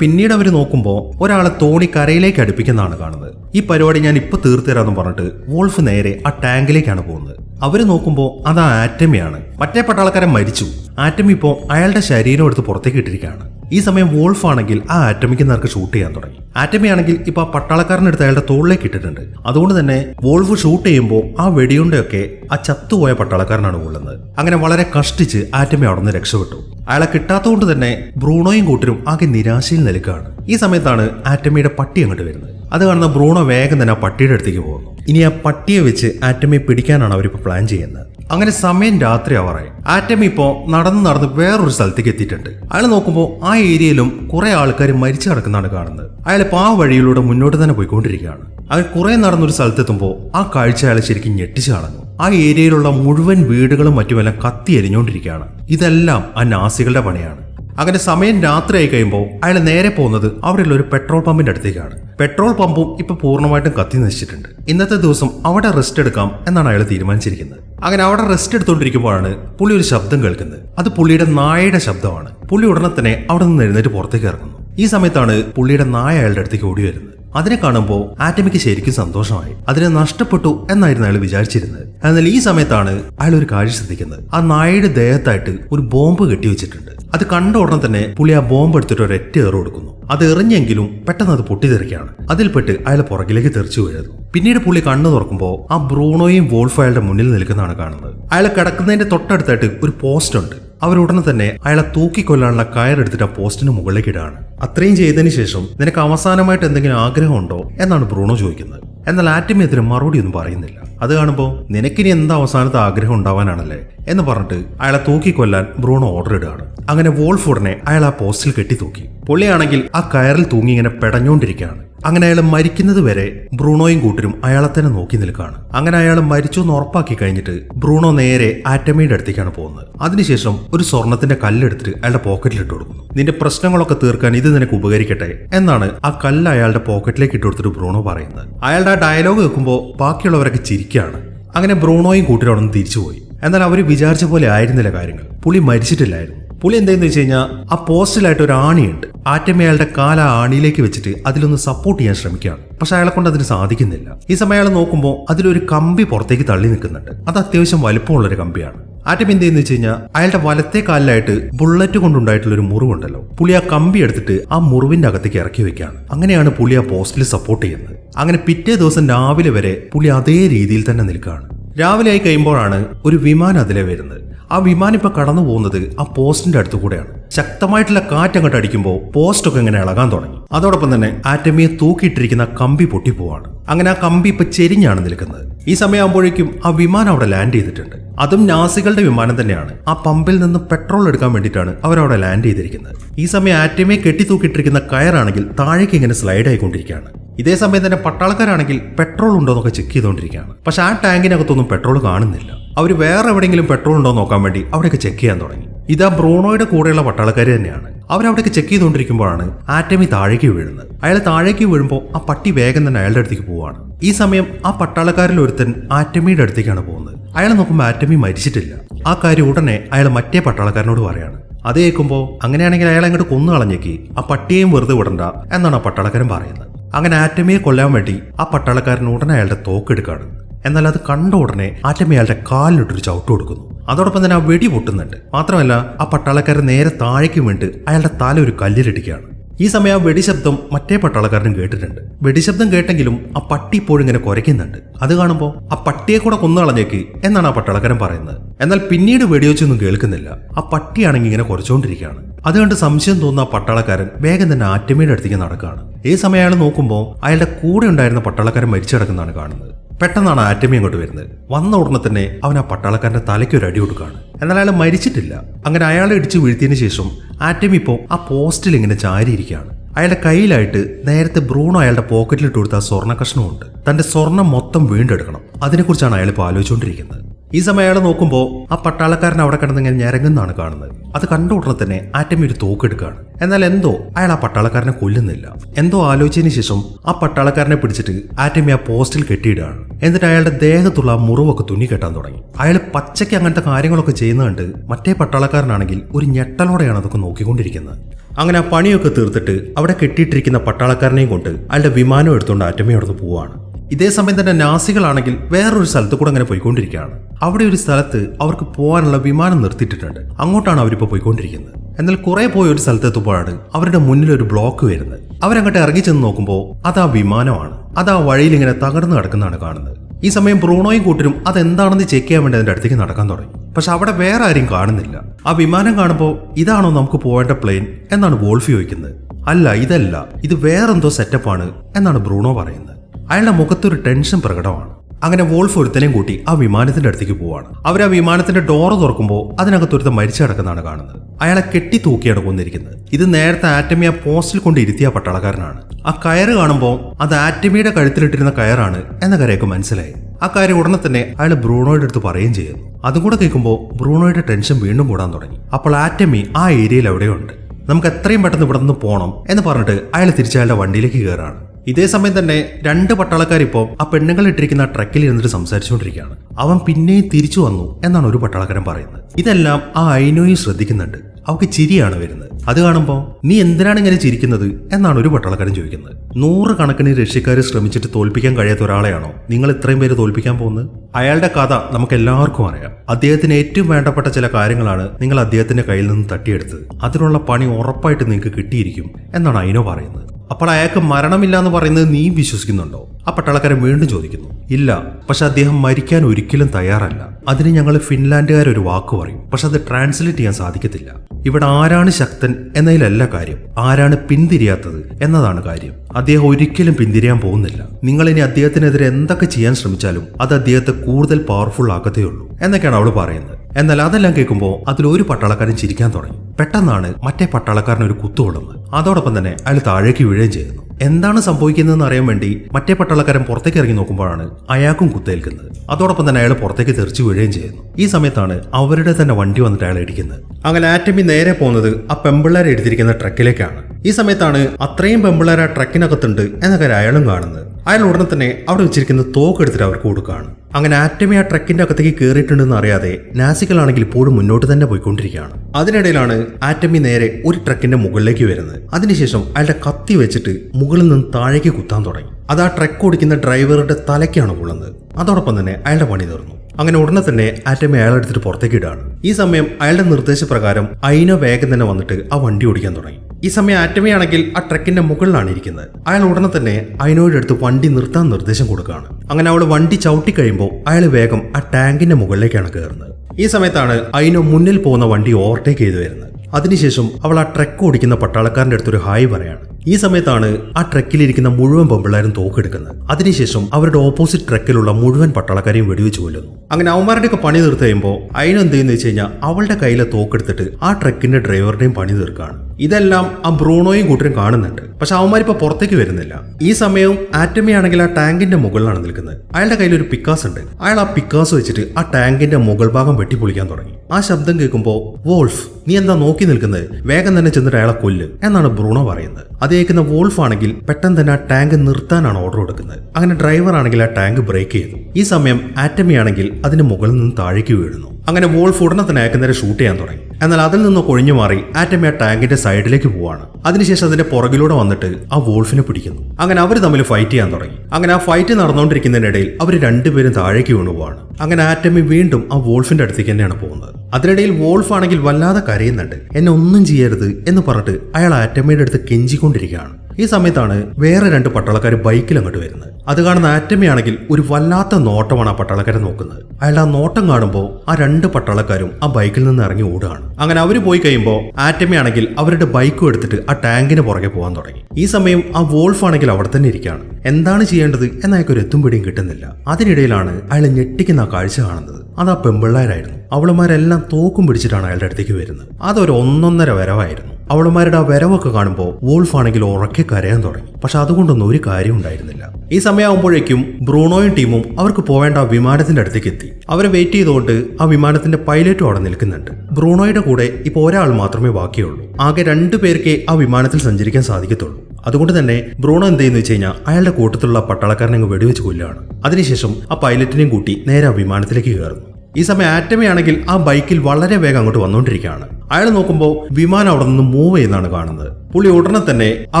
പിന്നീട് അവർ നോക്കുമ്പോൾ ഒരാളെ തോണി കരയിലേക്ക് അടുപ്പിക്കുന്നതാണ് കാണുന്നത്. ഈ പരിപാടി ഞാൻ ഇപ്പൊ തീർത്തരാന്ന് പറഞ്ഞിട്ട് വോൾഫ് നേരെ ആ ടാങ്കിലേക്കാണ് പോകുന്നത്. അവർ നോക്കുമ്പോൾ അത് ആ ആറ്റമിയാണ്. മറ്റേ പട്ടാളക്കാരൻ മരിച്ചു. ആറ്റമി ഇപ്പോൾ അയാളുടെ ശരീരം എടുത്ത് പുറത്തേക്ക് ഇട്ടിരിക്കുകയാണ്. ഈ സമയം വോൾഫ് ആണെങ്കിൽ ആ ആറ്റമിക്ക് നേർക്ക് ഷൂട്ട് ചെയ്യാൻ തുടങ്ങി. ആറ്റമി ആണെങ്കിൽ ഇപ്പൊ ആ പട്ടാളക്കാരനെടുത്ത് അയാളുടെ തോളിലേക്ക് ഇട്ടിട്ടുണ്ട്. അതുകൊണ്ട് തന്നെ വോൾഫ് ഷൂട്ട് ചെയ്യുമ്പോൾ ആ വെടിയുണ്ടയൊക്കെ ആ ചത്തുപോയ പട്ടാളക്കാരനാണ് കൊള്ളുന്നത്. അങ്ങനെ വളരെ കഷ്ടിച്ച് ആറ്റമി അവിടെ നിന്ന് രക്ഷപ്പെട്ടു. അയാളെ കിട്ടാത്തതുകൊണ്ട് തന്നെ ബ്രൂണോയും കൂട്ടരും ആകെ നിരാശയിൽ നിൽക്കുകയാണ്. ഈ സമയത്താണ് ആറ്റമിയുടെ പട്ടി അങ്ങോട്ട് വരുന്നത്. അത് കാണുന്ന ബ്രൂണോ വേഗം തന്നെ ആ പട്ടിയുടെ അടുത്തേക്ക് പോകുന്നു. ഇനി ആ പട്ടിയെ വെച്ച് ആറ്റമിയെ പിടിക്കാനാണ് അവരിപ്പോൾ പ്ലാൻ ചെയ്യുന്നത്. അങ്ങനെ സമയം രാത്രി ആവാറായി. ആറ്റമി ഇപ്പോ നടന്ന് നടന്ന് വേറൊരു സ്ഥലത്തേക്ക് എത്തിയിട്ടുണ്ട്. അയാൾ നോക്കുമ്പോൾ ആ ഏരിയയിലും കുറെ ആൾക്കാർ മരിച്ചു കിടക്കുന്നതാണ് കാണുന്നത്. അയാൾ ഇപ്പോൾ ആ വഴിയിലൂടെ മുന്നോട്ട് തന്നെ പോയിക്കൊണ്ടിരിക്കുകയാണ്. അയാൾ കുറെ നടന്നൊരു സ്ഥലത്തെത്തുമ്പോൾ ആ കാഴ്ച അയാളെ ശരിക്കും ഞെട്ടിച്ചു കാണുന്നു. ആ ഏരിയയിലുള്ള മുഴുവൻ വീടുകളും മറ്റുമെല്ലാം കത്തി എരിഞ്ഞുകൊണ്ടിരിക്കുകയാണ്. ഇതെല്ലാം ആ നാസികളുടെ പണിയാണ്. അങ്ങനെ സമയം രാത്രിയായി കഴിയുമ്പോൾ അയാൾ നേരെ പോകുന്നത് അവിടെയുള്ള ഒരു പെട്രോൾ പമ്പിന്റെ അടുത്തേക്കാണ്. പെട്രോൾ പമ്പും ഇപ്പൊ പൂർണമായിട്ടും കത്തി നശിച്ചിട്ടുണ്ട്. ഇന്നത്തെ ദിവസം അവിടെ റെസ്റ്റ് എടുക്കാം എന്നാണ് അയാൾ തീരുമാനിച്ചിരിക്കുന്നത്. അങ്ങനെ അവിടെ റെസ്റ്റ് എടുത്തുകൊണ്ടിരിക്കുമ്പോഴാണ് പുള്ളി ഒരു ശബ്ദം കേൾക്കുന്നത്. അത് പുള്ളിയുടെ നായയുടെ ശബ്ദമാണ്. പുള്ളി ഉടനെ തന്നെ അവിടെ നിന്ന് എഴുന്നേറ്റ് പുറത്തേക്ക് ഇറങ്ങുന്നു. ഈ സമയത്താണ് പുള്ളിയുടെ നായ അയാളുടെ അടുത്തേക്ക് ഓടി വരുന്നത്. അതിനെ കാണുമ്പോൾ ആറ്റമിക്ക് ശരിക്കും സന്തോഷമായി. അതിനെ നഷ്ടപ്പെട്ടു എന്നായിരുന്നു അയാൾ വിചാരിച്ചിരുന്നത്. എന്നാൽ ഈ സമയത്താണ് അയാൾ ഒരു കാഴ്ച ശ്രദ്ധിക്കുന്നത്. ആ നായയുടെ ദേഹത്തായിട്ട് ഒരു ബോംബ് കെട്ടിവെച്ചിട്ടുണ്ട് അത് കണ്ട ഉടനെ തന്നെ പുള്ളി ആ ബോംബ് എടുത്തിട്ട് ഒരു ഒരൊറ്റ ഏറ് കൊടുക്കുന്നു. അത് എറിഞ്ഞെങ്കിലും പെട്ടെന്ന് അത് പൊട്ടിത്തെറിക്കുകയാണ്. അതിൽപ്പെട്ട് അയാൾ പുറകിലേക്ക് തെറിച്ചു വീഴുന്നു പിന്നീട് പുള്ളി കണ്ണു തുറക്കുമ്പോൾ ആ ബ്രൂണോയും വോൾഫ് അയാളുടെ മുന്നിൽ നിൽക്കുന്നതാണ് കാണുന്നത്. അയാൾ കിടക്കുന്നതിന്റെ തൊട്ടടുത്തായിട്ട് ഒരു പോസ്റ്റ് ഉണ്ട്. അവരുടനെ തന്നെ അയാളെ തൂക്കിക്കൊല്ലാനുള്ള കയറെടുത്തിട്ട് ആ പോസ്റ്റിന് മുകളിലേക്കിടാണ് അത്രയും ചെയ്തതിന് ശേഷം നിനക്ക് അവസാനമായിട്ട് എന്തെങ്കിലും ആഗ്രഹമുണ്ടോ എന്നാണ് ബ്രൂണോ ചോദിക്കുന്നത്. എന്നാൽ ആറ്റമി അതിന് മറുപടി ഒന്നും പറയുന്നില്ല. അത് കാണുമ്പോൾ നിനക്കിനി എന്താ അവസാനത്തെ ആഗ്രഹം ഉണ്ടാവാനാണല്ലേ എന്ന് പറഞ്ഞിട്ട് അയാളെ തൂക്കിക്കൊല്ലാൻ ബ്രൂണോ ഓർഡർ ഇടുകയാണ്. അങ്ങനെ വോൾഫ് ഉടനെ അയാൾ ആ പോസ്റ്റിൽ കെട്ടി തൂക്കി പുള്ളിയാണെങ്കിൽ ആ കയറിൽ തൂങ്ങി ഇങ്ങനെ പെടഞ്ഞുകൊണ്ടിരിക്കുകയാണ് അങ്ങനെ അയാൾ മരിക്കുന്നത് വരെ ബ്രൂണോയും കൂട്ടരും അയാളെ തന്നെ നോക്കി നിൽക്കുകയാണ് അങ്ങനെ അയാൾ മരിച്ചു എന്ന് ഉറപ്പാക്കി കഴിഞ്ഞിട്ട് ബ്രൂണോ നേരെ ആറ്റമിയുടെ അടുത്തേക്കാണ് പോകുന്നത്. അതിനുശേഷം ഒരു സ്വർണത്തിന്റെ കല്ലെടുത്തിട്ട് അയാളുടെ പോക്കറ്റിൽ ഇട്ട് കൊടുക്കുന്നു. നിന്റെ പ്രശ്നങ്ങളൊക്കെ തീർക്കാൻ ഇത് നിനക്ക് ഉപകരിക്കട്ടെ എന്നാണ് ആ കല്ല് അയാളുടെ പോക്കറ്റിലേക്ക് ഇട്ട് കൊടുത്തിട്ട് ബ്രൂണോ പറയുന്നത്. അയാളുടെ ആ ഡയലോഗ് കേൾക്കുമ്പോൾ ബാക്കിയുള്ളവരൊക്കെ ചിരിക്കുകയാണ്. അങ്ങനെ ബ്രൂണോയും കൂട്ടരും അവിടെ നിന്ന് തിരിച്ചുപോയി. എന്നാൽ അവർ വിചാരിച്ച പോലെ ആയിരുന്നില്ല കാര്യങ്ങൾ. പുളി മരിച്ചിട്ടില്ലായിരുന്നു. പുള്ളി എന്താന്ന് വെച്ച് കഴിഞ്ഞാൽ ആ പോസ്റ്റിലായിട്ട് ഒരു ആണിയുണ്ട്. ആറ്റമ്മ അയാളുടെ കാല ആണിയിലേക്ക് വെച്ചിട്ട് അതിലൊന്ന് സപ്പോർട്ട് ചെയ്യാൻ ശ്രമിക്കുകയാണ്. പക്ഷെ അയാളെ കൊണ്ട് അതിന് സാധിക്കുന്നില്ല. ഈ സമയം അയാൾ നോക്കുമ്പോൾ അതിലൊരു കമ്പി പുറത്തേക്ക് തള്ളി നിൽക്കുന്നുണ്ട്. അത് അത്യാവശ്യം വലുപ്പമുള്ളൊരു കമ്പിയാണ്. ആറ്റം എന്ത് ചെയ്യുന്ന വെച്ച് കഴിഞ്ഞാൽ അയാളുടെ വലത്തെ കാലിലായിട്ട് ബുള്ളറ്റ് കൊണ്ടുണ്ടായിട്ടുള്ള ഒരു മുറിവുണ്ടല്ലോ. പുളി ആ കമ്പി എടുത്തിട്ട് ആ മുറിവിന്റെ അകത്തേക്ക് ഇറക്കി വെക്കുകയാണ്. അങ്ങനെയാണ് പുളി ആ പോസ്റ്റിൽ സപ്പോർട്ട് ചെയ്യുന്നത്. അങ്ങനെ പിറ്റേ ദിവസം രാവിലെ വരെ പുളി അതേ രീതിയിൽ തന്നെ നിൽക്കുകയാണ്. രാവിലെ ആയി കഴിയുമ്പോഴാണ് ഒരു വിമാനം അതിലെ വരുന്നത്. ആ വിമാനം ഇപ്പൊ കടന്നു പോകുന്നത് ആ പോസ്റ്റിന്റെ അടുത്തു കൂടെയാണ് ശക്തമായിട്ടുള്ള കാറ്റ് അങ്ങോട്ട് അടിക്കുമ്പോൾ പോസ്റ്റ് ഒക്കെ ഇങ്ങനെ ഇളകാൻ തുടങ്ങി. അതോടൊപ്പം തന്നെ ആറ്റമിയെ തൂക്കിയിട്ടിരിക്കുന്ന കമ്പി പൊട്ടിപ്പോവാണ്. അങ്ങനെ ആ കമ്പി ഇപ്പൊ ചെരിഞ്ഞാണ് നിൽക്കുന്നത്. ഈ സമയമാകുമ്പോഴേക്കും ആ വിമാനം അവിടെ ലാൻഡ് ചെയ്തിട്ടുണ്ട്. അതും നാസികളുടെ വിമാനം തന്നെയാണ്. ആ പമ്പിൽ നിന്ന് പെട്രോൾ എടുക്കാൻ വേണ്ടിയിട്ടാണ് അവരവിടെ ലാൻഡ് ചെയ്തിരിക്കുന്നത്. ഈ സമയം ആറ്റമിയെ കെട്ടി തൂക്കിയിട്ടിരിക്കുന്ന കയറാണെങ്കിൽ താഴേക്ക് ഇങ്ങനെ സ്ലൈഡ് ആയിക്കൊണ്ടിരിക്കുകയാണ് ഇതേ സമയം തന്നെ പട്ടാളക്കാരാണെങ്കിൽ പെട്രോൾ ഉണ്ടോ എന്നൊക്കെ ചെക്ക് ചെയ്തുകൊണ്ടിരിക്കുകയാണ് പക്ഷെ ആ ടാങ്കിനകത്തൊന്നും പെട്രോൾ കാണുന്നില്ല. അവർ വേറെ എവിടെയെങ്കിലും പെട്രോൾ ഉണ്ടോ നോക്കാൻ വേണ്ടി അവിടെയൊക്കെ ചെക്ക് ചെയ്യാൻ തുടങ്ങി. ഇതാ ബ്രോണോയുടെ കൂടെയുള്ള പട്ടാളക്കാർ തന്നെയാണ്. അവരവിടേക്ക് ചെക്ക് ചെയ്തുകൊണ്ടിരിക്കുമ്പോഴാണ് ആറ്റമി താഴേക്ക് വീഴുന്നത്. അയാൾ താഴേക്ക് വീഴുമ്പോൾ ആ പട്ടി വേഗം തന്നെ അയാളുടെ അടുത്തേക്ക് പോവാണ്. ഈ സമയം ആ പട്ടാളക്കാരിൽ ഒരുത്തൻ ആറ്റമിയുടെ അടുത്തേക്കാണ് പോകുന്നത്. അയാൾ നോക്കുമ്പോൾ ആറ്റമി മരിച്ചിട്ടില്ല. ആ കാര്യം ഉടനെ അയാൾ മറ്റേ പട്ടാളക്കാരനോട് പറയാണ്. അത് കേൾക്കുമ്പോൾ അങ്ങനെയാണെങ്കിൽ അയാൾ അങ്ങോട്ട് കൊന്നു കളഞ്ഞേക്ക് ആ പട്ടിയെയും വെറുതെ വിടണ്ട എന്നാണ് ആ പട്ടാളക്കാരൻ പറയുന്നത്. അങ്ങനെ ആറ്റമിയെ കൊല്ലാൻ വേണ്ടി ആ പട്ടാളക്കാരൻ ഉടനെ അയാളുടെ തോക്കെടുക്കാണ് എന്നാൽ അത് കണ്ട ഉടനെ ആറ്റമി അയാളുടെ കാലിലിട്ടൊരു ചവിട്ട് കൊടുക്കുന്നു. അതോടൊപ്പം തന്നെ ആ വെടി പൊട്ടുന്നുണ്ട്. മാത്രമല്ല ആ പട്ടാളക്കാരൻ നേരെ താഴേക്ക് വീണ്ട് അയാളുടെ തല ഒരു കല്ലിലിടിക്കുകയാണ് ഈ സമയം ആ വെടിശബ്ദം മറ്റേ പട്ടാളക്കാരനും കേട്ടിട്ടുണ്ട്. വെടിശബ്ദം കേട്ടെങ്കിലും ആ പട്ടി ഇപ്പോഴും ഇങ്ങനെ കുരയ്ക്കുന്നുണ്ട്. അത് കാണുമ്പോൾ ആ പട്ടിയെ കൂടെ കൊന്നുകളഞ്ഞേക്ക് എന്നാണ് ആ പട്ടാളക്കാരൻ പറയുന്നത്. എന്നാൽ പിന്നീട് വെടിവെച്ചൊന്നും കേൾക്കുന്നില്ല. ആ പട്ടിയാണെങ്കിൽ ഇങ്ങനെ കുറച്ചുകൊണ്ടിരിക്കുകയാണ് അത് കണ്ട് സംശയം തോന്നുന്ന ആ പട്ടാളക്കാരൻ വേഗം തന്നെ ആറ്റമ്മയുടെ അടുത്തേക്ക് നടക്കുകയാണ്. ഈ സമയം അയാൾ നോക്കുമ്പോൾ അയാളുടെ കൂടെ ഉണ്ടായിരുന്ന പട്ടാളക്കാരൻ മരിച്ചു കിടക്കുന്നതാണ് കാണുന്നത്. പെട്ടെന്നാണ് ആറ്റമി അങ്ങോട്ട് വരുന്നത്. വന്ന ഉടനെ തന്നെ അവൻ ആ പട്ടാളക്കാരന്റെ തലയ്ക്ക് ഒരു അടി കൊടുക്കുകയാണ്. എന്നാൽ അയാൾ മരിച്ചിട്ടില്ല. അങ്ങനെ അയാളെ ഇടിച്ച് വീഴ്ത്തിയതിനു ശേഷം ആറ്റമി ഇപ്പോൾ ആ പോസ്റ്റിൽ ഇങ്ങനെ ചാരിയിരിക്കുകയാണ്. അയാളുടെ കയ്യിലായിട്ട് നേരത്തെ ബ്രൂണോ അയാളുടെ പോക്കറ്റിലിട്ട് കൊടുത്ത ആ സ്വർണ കഷ്ണമുണ്ട്. തന്റെ സ്വർണം മൊത്തം വീണ്ടെടുക്കണം. അതിനെക്കുറിച്ചാണ് അയാൾ ഇപ്പോൾ ആലോചിച്ചുകൊണ്ടിരിക്കുന്നത്. ഈ സമയം അയാൾ നോക്കുമ്പോൾ ആ പട്ടാളക്കാരൻ അവിടെ കിടന്ന് ഇങ്ങനെ ഞരങ്ങുന്നതാണ് കാണുന്നത്. അത് കണ്ട ഉടനെ തന്നെ ആറ്റമി ഒരു തോക്കെടുക്കുകയാണ് എന്നാൽ എന്തോ അയാൾ ആ പട്ടാളക്കാരനെ കൊല്ലുന്നില്ല. എന്തോ ആലോചിച്ചതിന് ശേഷം ആ പട്ടാളക്കാരനെ പിടിച്ചിട്ട് ആറ്റമി ആ പോസ്റ്റിൽ കെട്ടിയിടുകയാണ്. എന്നിട്ട് അയാളുടെ ദേഹത്തുള്ള ആ മുറിവൊക്കെ തുന്നി കെട്ടാൻ തുടങ്ങി. അയാൾ പച്ചയ്ക്ക് അങ്ങനത്തെ കാര്യങ്ങളൊക്കെ ചെയ്യുന്നത് കണ്ട് മറ്റേ പട്ടാളക്കാരനാണെങ്കിൽ ഒരു ഞെട്ടലോടെയാണ് അതൊക്കെ നോക്കിക്കൊണ്ടിരിക്കുന്നത്. അങ്ങനെ ആ പണിയൊക്കെ തീർത്തിട്ട് അവിടെ കെട്ടിയിട്ടിരിക്കുന്ന പട്ടാളക്കാരനെയും കൊണ്ട് അയാളുടെ വിമാനം എടുത്തുകൊണ്ട് ആറ്റമി പോവുകയാണ്. പോവാണ് ഇതേ സമയം തന്നെ നാസികളാണെങ്കിൽ വേറൊരു സ്ഥലത്ത് കൂടെ അങ്ങനെ പോയിക്കൊണ്ടിരിക്കുകയാണ്. അവിടെ ഒരു സ്ഥലത്ത് അവർക്ക് പോകാനുള്ള വിമാനം നിർത്തിയിട്ടിട്ടുണ്ട്. അങ്ങോട്ടാണ് അവരിപ്പോൾ പോയിക്കൊണ്ടിരിക്കുന്നത്. എന്നാൽ കുറെ പോയ ഒരു സ്ഥലത്ത് എത്തുമ്പോഴാണ് അവരുടെ മുന്നിൽ ഒരു ബ്ലോക്ക് വരുന്നത്. അവരങ്ങോട്ട് ഇറങ്ങി ചെന്ന് നോക്കുമ്പോൾ അത് ആ വിമാനമാണ്. അത് ആ വഴിയിൽ ഇങ്ങനെ തകർന്നു കിടക്കുന്നതാണ് കാണുന്നത്. ഈ സമയം ബ്രൂണോയും കൂട്ടരും അതെന്താണെന്ന് ചെക്ക് ചെയ്യാൻ വേണ്ടി അതിന്റെ അടുത്തേക്ക് നടക്കാൻ തുടങ്ങി. പക്ഷെ അവിടെ വേറെ ആരും കാണുന്നില്ല. ആ വിമാനം കാണുമ്പോൾ ഇതാണോ നമുക്ക് പോകേണ്ട പ്ലെയിൻ എന്നാണ് വോൾഫ് ചോദിക്കുന്നത്. അല്ല ഇതല്ല. ഇത് വേറെന്തോ സെറ്റപ്പാണ് എന്നാണ് ബ്രൂണോ പറയുന്നത്. അയാളുടെ മുഖത്തൊരു ടെൻഷൻ പ്രകടമാണ്. അങ്ങനെ വോൾഫ് ഒരുത്തനെയും കൂട്ടി ആ വിമാനത്തിന്റെ അടുത്തേക്ക് പോവാണ്. അവർ ആ വിമാനത്തിന്റെ ഡോറ് തുറക്കുമ്പോൾ അതിനകത്ത് ഒരുത്തൻ മരിച്ചു കിടക്കുന്നതാണ് കാണുന്നത്. അയാളെ കെട്ടി തൂക്കിയാണ് കൊന്നിരിക്കുന്നത്. ഇത് നേരത്തെ ആറ്റമി ആ പോസ്റ്റിൽ കൊണ്ട് ഇരുത്തിയ പട്ടാളക്കാരനാണ്. ആ കയറ് കാണുമ്പോൾ അത് ആറ്റമിയുടെ കഴുത്തിലിട്ടിരുന്ന കയറാണ് എന്ന കാര്യമൊക്കെ മനസ്സിലായി. ആ കാര്യം ഉടനെ തന്നെ അയാൾ ബ്രൂണോയുടെ അടുത്ത് പറയുകയും ചെയ്യുന്നു. അതും കൂടെ കേൾക്കുമ്പോൾ ബ്രൂണോയുടെ ടെൻഷൻ വീണ്ടും കൂടാൻ തുടങ്ങി. അപ്പോൾ ആറ്റമി ആ ഏരിയയിൽ എവിടെയുണ്ട്? നമുക്ക് എത്രയും പെട്ടെന്ന് ഇവിടെ നിന്ന് പോകണം എന്ന് പറഞ്ഞിട്ട് അയാൾ തിരിച്ച് അയാളുടെ വണ്ടിയിലേക്ക് കയറാണ് ഇതേ സമയം തന്നെ രണ്ട് പട്ടാളക്കാരിപ്പോൾ ആ പെണ്ണുങ്ങൾ ഇട്ടിരിക്കുന്ന ട്രക്കിൽ ഇരുന്നിട്ട് സംസാരിച്ചുകൊണ്ടിരിക്കുകയാണ്. അവൻ പിന്നെയും തിരിച്ചു വന്നു എന്നാണ് ഒരു പട്ടാളക്കാരൻ പറയുന്നത്. ഇതെല്ലാം ആ ഐനോയും ശ്രദ്ധിക്കുന്നുണ്ട്. അവൾക്ക് ചിരിയാണ് വരുന്നത്. അത് കാണുമ്പോൾ നീ എന്തിനാണ് ഇങ്ങനെ ചിരിക്കുന്നത്? എന്നാണ് ഒരു പട്ടാളക്കാരൻ ചോദിക്കുന്നത്. നൂറ് കണക്കിന് രക്ഷിക്കാർ ശ്രമിച്ചിട്ട് തോൽപ്പിക്കാൻ കഴിയാത്ത ഒരാളെയാണോ നിങ്ങൾ ഇത്രയും പേര് തോൽപ്പിക്കാൻ പോകുന്നത്? അയാളുടെ കഥ നമുക്ക് എല്ലാവർക്കും അറിയാം. അദ്ദേഹത്തിന് ഏറ്റവും വേണ്ടപ്പെട്ട ചില കാര്യങ്ങളാണ് നിങ്ങൾ അദ്ദേഹത്തിന്റെ കയ്യിൽ നിന്ന് തട്ടിയെടുത്തത്. അതിനുള്ള പണി ഉറപ്പായിട്ട് നിങ്ങൾക്ക് കിട്ടിയിരിക്കും എന്നാണ് അയിനോ പറയുന്നത്. അപ്പോൾ അയാൾക്ക് മരണമില്ല എന്ന് പറയുന്നത് നീ വിശ്വസിക്കുന്നുണ്ടോ? ആ പട്ടാളക്കാരൻ വീണ്ടും ചോദിക്കുന്നു ഇല്ല പക്ഷെ അദ്ദേഹം മരിക്കാൻ ഒരിക്കലും തയ്യാറല്ല. അതിന് ഞങ്ങൾ ഫിൻലാൻഡുകാർ ഒരു വാക്ക് പറയും. പക്ഷെ അത് ട്രാൻസ്ലേറ്റ് ചെയ്യാൻ സാധിക്കത്തില്ല. ഇവിടെ ആരാണ് ശക്തൻ എന്നതിലല്ല കാര്യം. ആരാണ് പിന്തിരിയാത്തത് എന്നതാണ് കാര്യം. അദ്ദേഹം ഒരിക്കലും പിന്തിരിയാൻ പോകുന്നില്ല. നിങ്ങൾ ഇനി അദ്ദേഹത്തിനെതിരെ എന്തൊക്കെ ചെയ്യാൻ ശ്രമിച്ചാലും അത് അദ്ദേഹത്തെ കൂടുതൽ പവർഫുൾ ആക്കത്തേ ഉള്ളൂ എന്നൊക്കെയാണ് അവൾ പറയുന്നത്. എന്നാൽ അതെല്ലാം കേൾക്കുമ്പോൾ അതിൽ ഒരു പട്ടാളക്കാരൻ ചിരിക്കാൻ തുടങ്ങി. പെട്ടെന്നാണ് മറ്റേ പട്ടാളക്കാരൻ ഒരു കുത്തുകൊള്ളുന്നത് അതോടൊപ്പം തന്നെ അയാൾ താഴേക്ക് വീഴുകയും ചെയ്യുന്നു. എന്താണ് സംഭവിക്കുന്നതെന്ന് അറിയാൻ വേണ്ടി മറ്റേ പട്ടാളക്കാരൻ പുറത്തേക്ക് ഇറങ്ങി നോക്കുമ്പോഴാണ് അയാൾക്കും കുത്തേൽക്കുന്നത് അതോടൊപ്പം തന്നെ അയാൾ പുറത്തേക്ക് തെറിച്ചു വീഴുകയും ചെയ്യുന്നു ഈ സമയത്താണ് അവരുടെ തന്നെ വണ്ടി വന്നിട്ട് അയാൾ ഇടിക്കുന്നത് അങ്ങനെ ആറ്റമി നേരെ പോകുന്നത് ആ പെമ്പിള്ളേരെ എടുത്തിരിക്കുന്ന ട്രക്കിലേക്കാണ് ഈ സമയത്താണ് അത്രയും പെമ്പിള്ളേർ ആ ട്രക്കിനകത്തുണ്ട് എന്ന കാര്യം അയാളും കാണുന്നത് അയാൾ ഉടനെ തന്നെ അവിടെ വെച്ചിരിക്കുന്ന തോക്ക് എടുത്തിട്ട് അവർക്ക് കൊടുക്കുകയാണ് അങ്ങനെ ആറ്റമി ആ ട്രക്കിന്റെ അകത്തേക്ക് കയറിയിട്ടുണ്ടെന്ന് അറിയാതെ നാസികളാണെങ്കിൽ ഇപ്പോഴും മുന്നോട്ട് തന്നെ പോയിക്കൊണ്ടിരിക്കുകയാണ്. അതിനിടയിലാണ് ആറ്റമി നേരെ ഒരു ട്രക്കിന്റെ മുകളിലേക്ക് വരുന്നത്. അതിനുശേഷം അയാളുടെ കത്തി വെച്ചിട്ട് മുകളിൽ നിന്ന് താഴേക്ക് കുത്താൻ തുടങ്ങി. അത് ആ ട്രക്ക് ഓടിക്കുന്ന ഡ്രൈവറുടെ തലയ്ക്കാണ് കൊള്ളുന്നത്. അതോടൊപ്പം തന്നെ അയാളുടെ പണി തീർന്നു. അങ്ങനെ ഉടനെ തന്നെ ആറ്റമി അയാളെ എടുത്തിട്ട് പുറത്തേക്ക് ഇടാണ് ഈ സമയം അയാളുടെ നിർദ്ദേശപ്രകാരം അയിന വേഗം തന്നെ വന്നിട്ട് ആ വണ്ടി ഓടിക്കാൻ തുടങ്ങി. ഈ സമയം ആറ്റമി ആണെങ്കിൽ ആ ട്രക്കിന്റെ മുകളിലാണ് ഇരിക്കുന്നത്. അയാൾ ഉടനെ തന്നെ അയിനോയുടെ അടുത്ത് വണ്ടി നിർത്താൻ നിർദ്ദേശം കൊടുക്കുകയാണ്. അങ്ങനെ അവൾ വണ്ടി ചവിട്ടി കഴിയുമ്പോൾ അയാൾ വേഗം ആ ടാങ്കിന്റെ മുകളിലേക്കാണ് കയറുന്നത്. ഈ സമയത്താണ് അയിനോ മുന്നിൽ പോകുന്ന വണ്ടി ഓവർടേക്ക് ചെയ്തു വരുന്നത്. അതിനുശേഷം അവൾ ആ ട്രക്ക് ഓടിക്കുന്ന പട്ടാളക്കാരന്റെ അടുത്തൊരു ഹായ് പറയാണ്. ഈ സമയത്താണ് ആ ട്രക്കിലിരിക്കുന്ന മുഴുവൻ പെമ്പിള്ളാരും തോക്കെടുക്കുന്നത്. അതിനുശേഷം അവരുടെ ഓപ്പോസിറ്റ് ട്രക്കിലുള്ള മുഴുവൻ പട്ടാളക്കാരെയും വെടിവെച്ച് കൊല്ലുന്നു. അങ്ങനെ അവന്മാരുടെയൊക്കെ പണി തീർത്ത് കഴിയുമ്പോൾ അതിനെന്ത് ചെയ്യുന്ന വെച്ച് കഴിഞ്ഞാൽ അവളുടെ കയ്യിലെ തോക്കെടുത്തിട്ട് ആ ട്രക്കിന്റെ ഡ്രൈവറുടെയും പണി തീർക്കാണ്. ഇതെല്ലാം ആ ബ്രൂണോയും കൂട്ടരും കാണുന്നുണ്ട്. പക്ഷെ അവന്മാരിപ്പോ പുറത്തേക്ക് വരുന്നില്ല. ഈ സമയവും ആറ്റമി ആണെങ്കിൽ ആ ടാങ്കിന്റെ മുകളിലാണ് നിൽക്കുന്നത്. അയാളുടെ കയ്യിൽ ഒരു പിക്കാസ് ഉണ്ട്. അയാൾ ആ പിക്കാസ് വെച്ചിട്ട് ആ ടാങ്കിന്റെ മുകൾ ഭാഗം വെട്ടിപ്പൊളിക്കാൻ തുടങ്ങി. ആ ശബ്ദം കേൾക്കുമ്പോൾ വോൾഫ് നീ എന്താ നോക്കി നിൽക്കുന്നത്? വേഗം തന്നെ ചെന്നിട്ട് അയാളെ കൊല്ല് എന്നാണ് ബ്രൂണോ പറയുന്നത്. അത് കേൾക്കുന്ന വോൾഫ് ആണെങ്കിൽ പെട്ടെന്ന് തന്നെ ആ ടാങ്ക് നിർത്താനാണ് ഓർഡർ കൊടുക്കുന്നത്. അങ്ങനെ ഡ്രൈവർ ആണെങ്കിൽ ആ ടാങ്ക് ബ്രേക്ക് ചെയ്യുന്നു ഈ സമയം ആറ്റമി ആണെങ്കിൽ അതിന് മുകളിൽ നിന്ന് താഴേക്ക് വീഴുന്നു. അങ്ങനെ വോൾഫ് ഉടനെ തന്നെ അയാൾക്ക് നേരെ ഷൂട്ട് ചെയ്യാൻ തുടങ്ങി. എന്നാൽ അതിൽ നിന്ന് കൊഴിഞ്ഞു മാറി ആറ്റമി ആ ടാങ്കിന്റെ സൈഡിലേക്ക് പോവാണ്. അതിനുശേഷം അതിന്റെ പുറകിലൂടെ വന്നിട്ട് ആ വോൾഫിനെ പിടിക്കുന്നു. അങ്ങനെ അവർ തമ്മിൽ ഫൈറ്റ് ചെയ്യാൻ തുടങ്ങി. അങ്ങനെ ആ ഫൈറ്റ് നടന്നുകൊണ്ടിരിക്കുന്നതിനിടയിൽ അവർ രണ്ടുപേരും താഴേക്ക് വീണു പോവാണ്. അങ്ങനെ ആറ്റമി വീണ്ടും ആ വോൾഫിന്റെ അടുത്തേക്ക് തന്നെയാണ് പോകുന്നത്. അതിനിടയിൽ വോൾഫ് ആണെങ്കിൽ വല്ലാതെ കരയുന്നുണ്ട്. എന്നെ ഒന്നും ചെയ്യരുത് എന്ന് പറഞ്ഞിട്ട് അയാൾ ആറ്റമിയുടെ അടുത്ത് കെഞ്ചിക്കൊണ്ടിരിക്കുകയാണ്. ഈ സമയത്താണ് വേറെ രണ്ട് പട്ടാളക്കാർ ബൈക്കിൽ അങ്ങോട്ട് വരുന്നത്. അത് കാണുന്ന ആറ്റമി ആണെങ്കിൽ ഒരു വല്ലാത്ത നോട്ടമാണ് ആ പട്ടാളക്കാരെ നോക്കുന്നത്. അയാളുടെ ആ നോട്ടം കാണുമ്പോൾ ആ രണ്ട് പട്ടാളക്കാരും ആ ബൈക്കിൽ നിന്ന് ഇറങ്ങി ഓടുകയാണ്. അങ്ങനെ അവർ പോയി കഴിയുമ്പോൾ ആറ്റമി ആണെങ്കിൽ അവരുടെ ബൈക്കും എടുത്തിട്ട് ആ ടാങ്കിന് പുറകെ പോകാൻ തുടങ്ങി. ഈ സമയം ആ വോൾഫ് ആണെങ്കിൽ അവിടെ തന്നെ ഇരിക്കുകയാണ്. എന്താണ് ചെയ്യേണ്ടത്? എന്നയാൾക്ക് ഒരു എത്തും പിടിയും കിട്ടുന്നില്ല. അതിനിടയിലാണ് അയാൾ ഞെട്ടിക്കുന്ന ആ കാഴ്ച കാണുന്നത്. അത് ആ പെമ്പിള്ളേരായിരുന്നു. അവളുമാരെല്ലാം തോക്കും പിടിച്ചിട്ടാണ് അയാളുടെ അടുത്തേക്ക് വരുന്നത്. അതൊരു ഒന്നൊന്നര വരവായിരുന്നു. അവളുമാരുടെ ആ വരവൊക്കെ കാണുമ്പോൾ വോൾഫ് ആണെങ്കിൽ ഉറക്കെ കരയാൻ തുടങ്ങി. പക്ഷെ അതുകൊണ്ടൊന്നും ഒരു കാര്യം ഉണ്ടായിരുന്നില്ല. ഈ സമയമാകുമ്പോഴേക്കും ബ്രൂണോയും ടീമും അവർക്ക് പോവേണ്ട വിമാനത്തിന്റെ അടുത്തേക്ക് എത്തി. അവരെ വെയിറ്റ് ചെയ്തുകൊണ്ട് ആ വിമാനത്തിന്റെ പൈലറ്റും അവിടെ നിൽക്കുന്നുണ്ട്. ബ്രൂണോയുടെ കൂടെ ഇപ്പോൾ ഒരാൾ മാത്രമേ ബാക്കിയുള്ളൂ. ആകെ രണ്ടു പേർക്കേ ആ വിമാനത്തിൽ സഞ്ചരിക്കാൻ സാധിക്കത്തുള്ളൂ. അതുകൊണ്ട് തന്നെ ബ്രൂണോ എന്ത് ചെയ്യുന്നു വെച്ച് കഴിഞ്ഞാൽ അയാളുടെ കൂട്ടത്തിലുള്ള പട്ടാളക്കാരനെ വെടിവെച്ച് കൊല്ലുകയാണ്. അതിനുശേഷം ആ പൈലറ്റിനെയും കൂട്ടി നേരെ ആ വിമാനത്തിലേക്ക് കയറുന്നു. ഈ സമയം ആറ്റമി ആണെങ്കിൽ ആ ബൈക്കിൽ വളരെ വേഗം അങ്ങോട്ട് വന്നുകൊണ്ടിരിക്കുകയാണ്. അയാൾ നോക്കുമ്പോൾ വിമാനം അവിടെ നിന്ന് മൂവ് ചെയ്യുന്നതാണ് കാണുന്നത്. പുള്ളി ഉടനെ തന്നെ ആ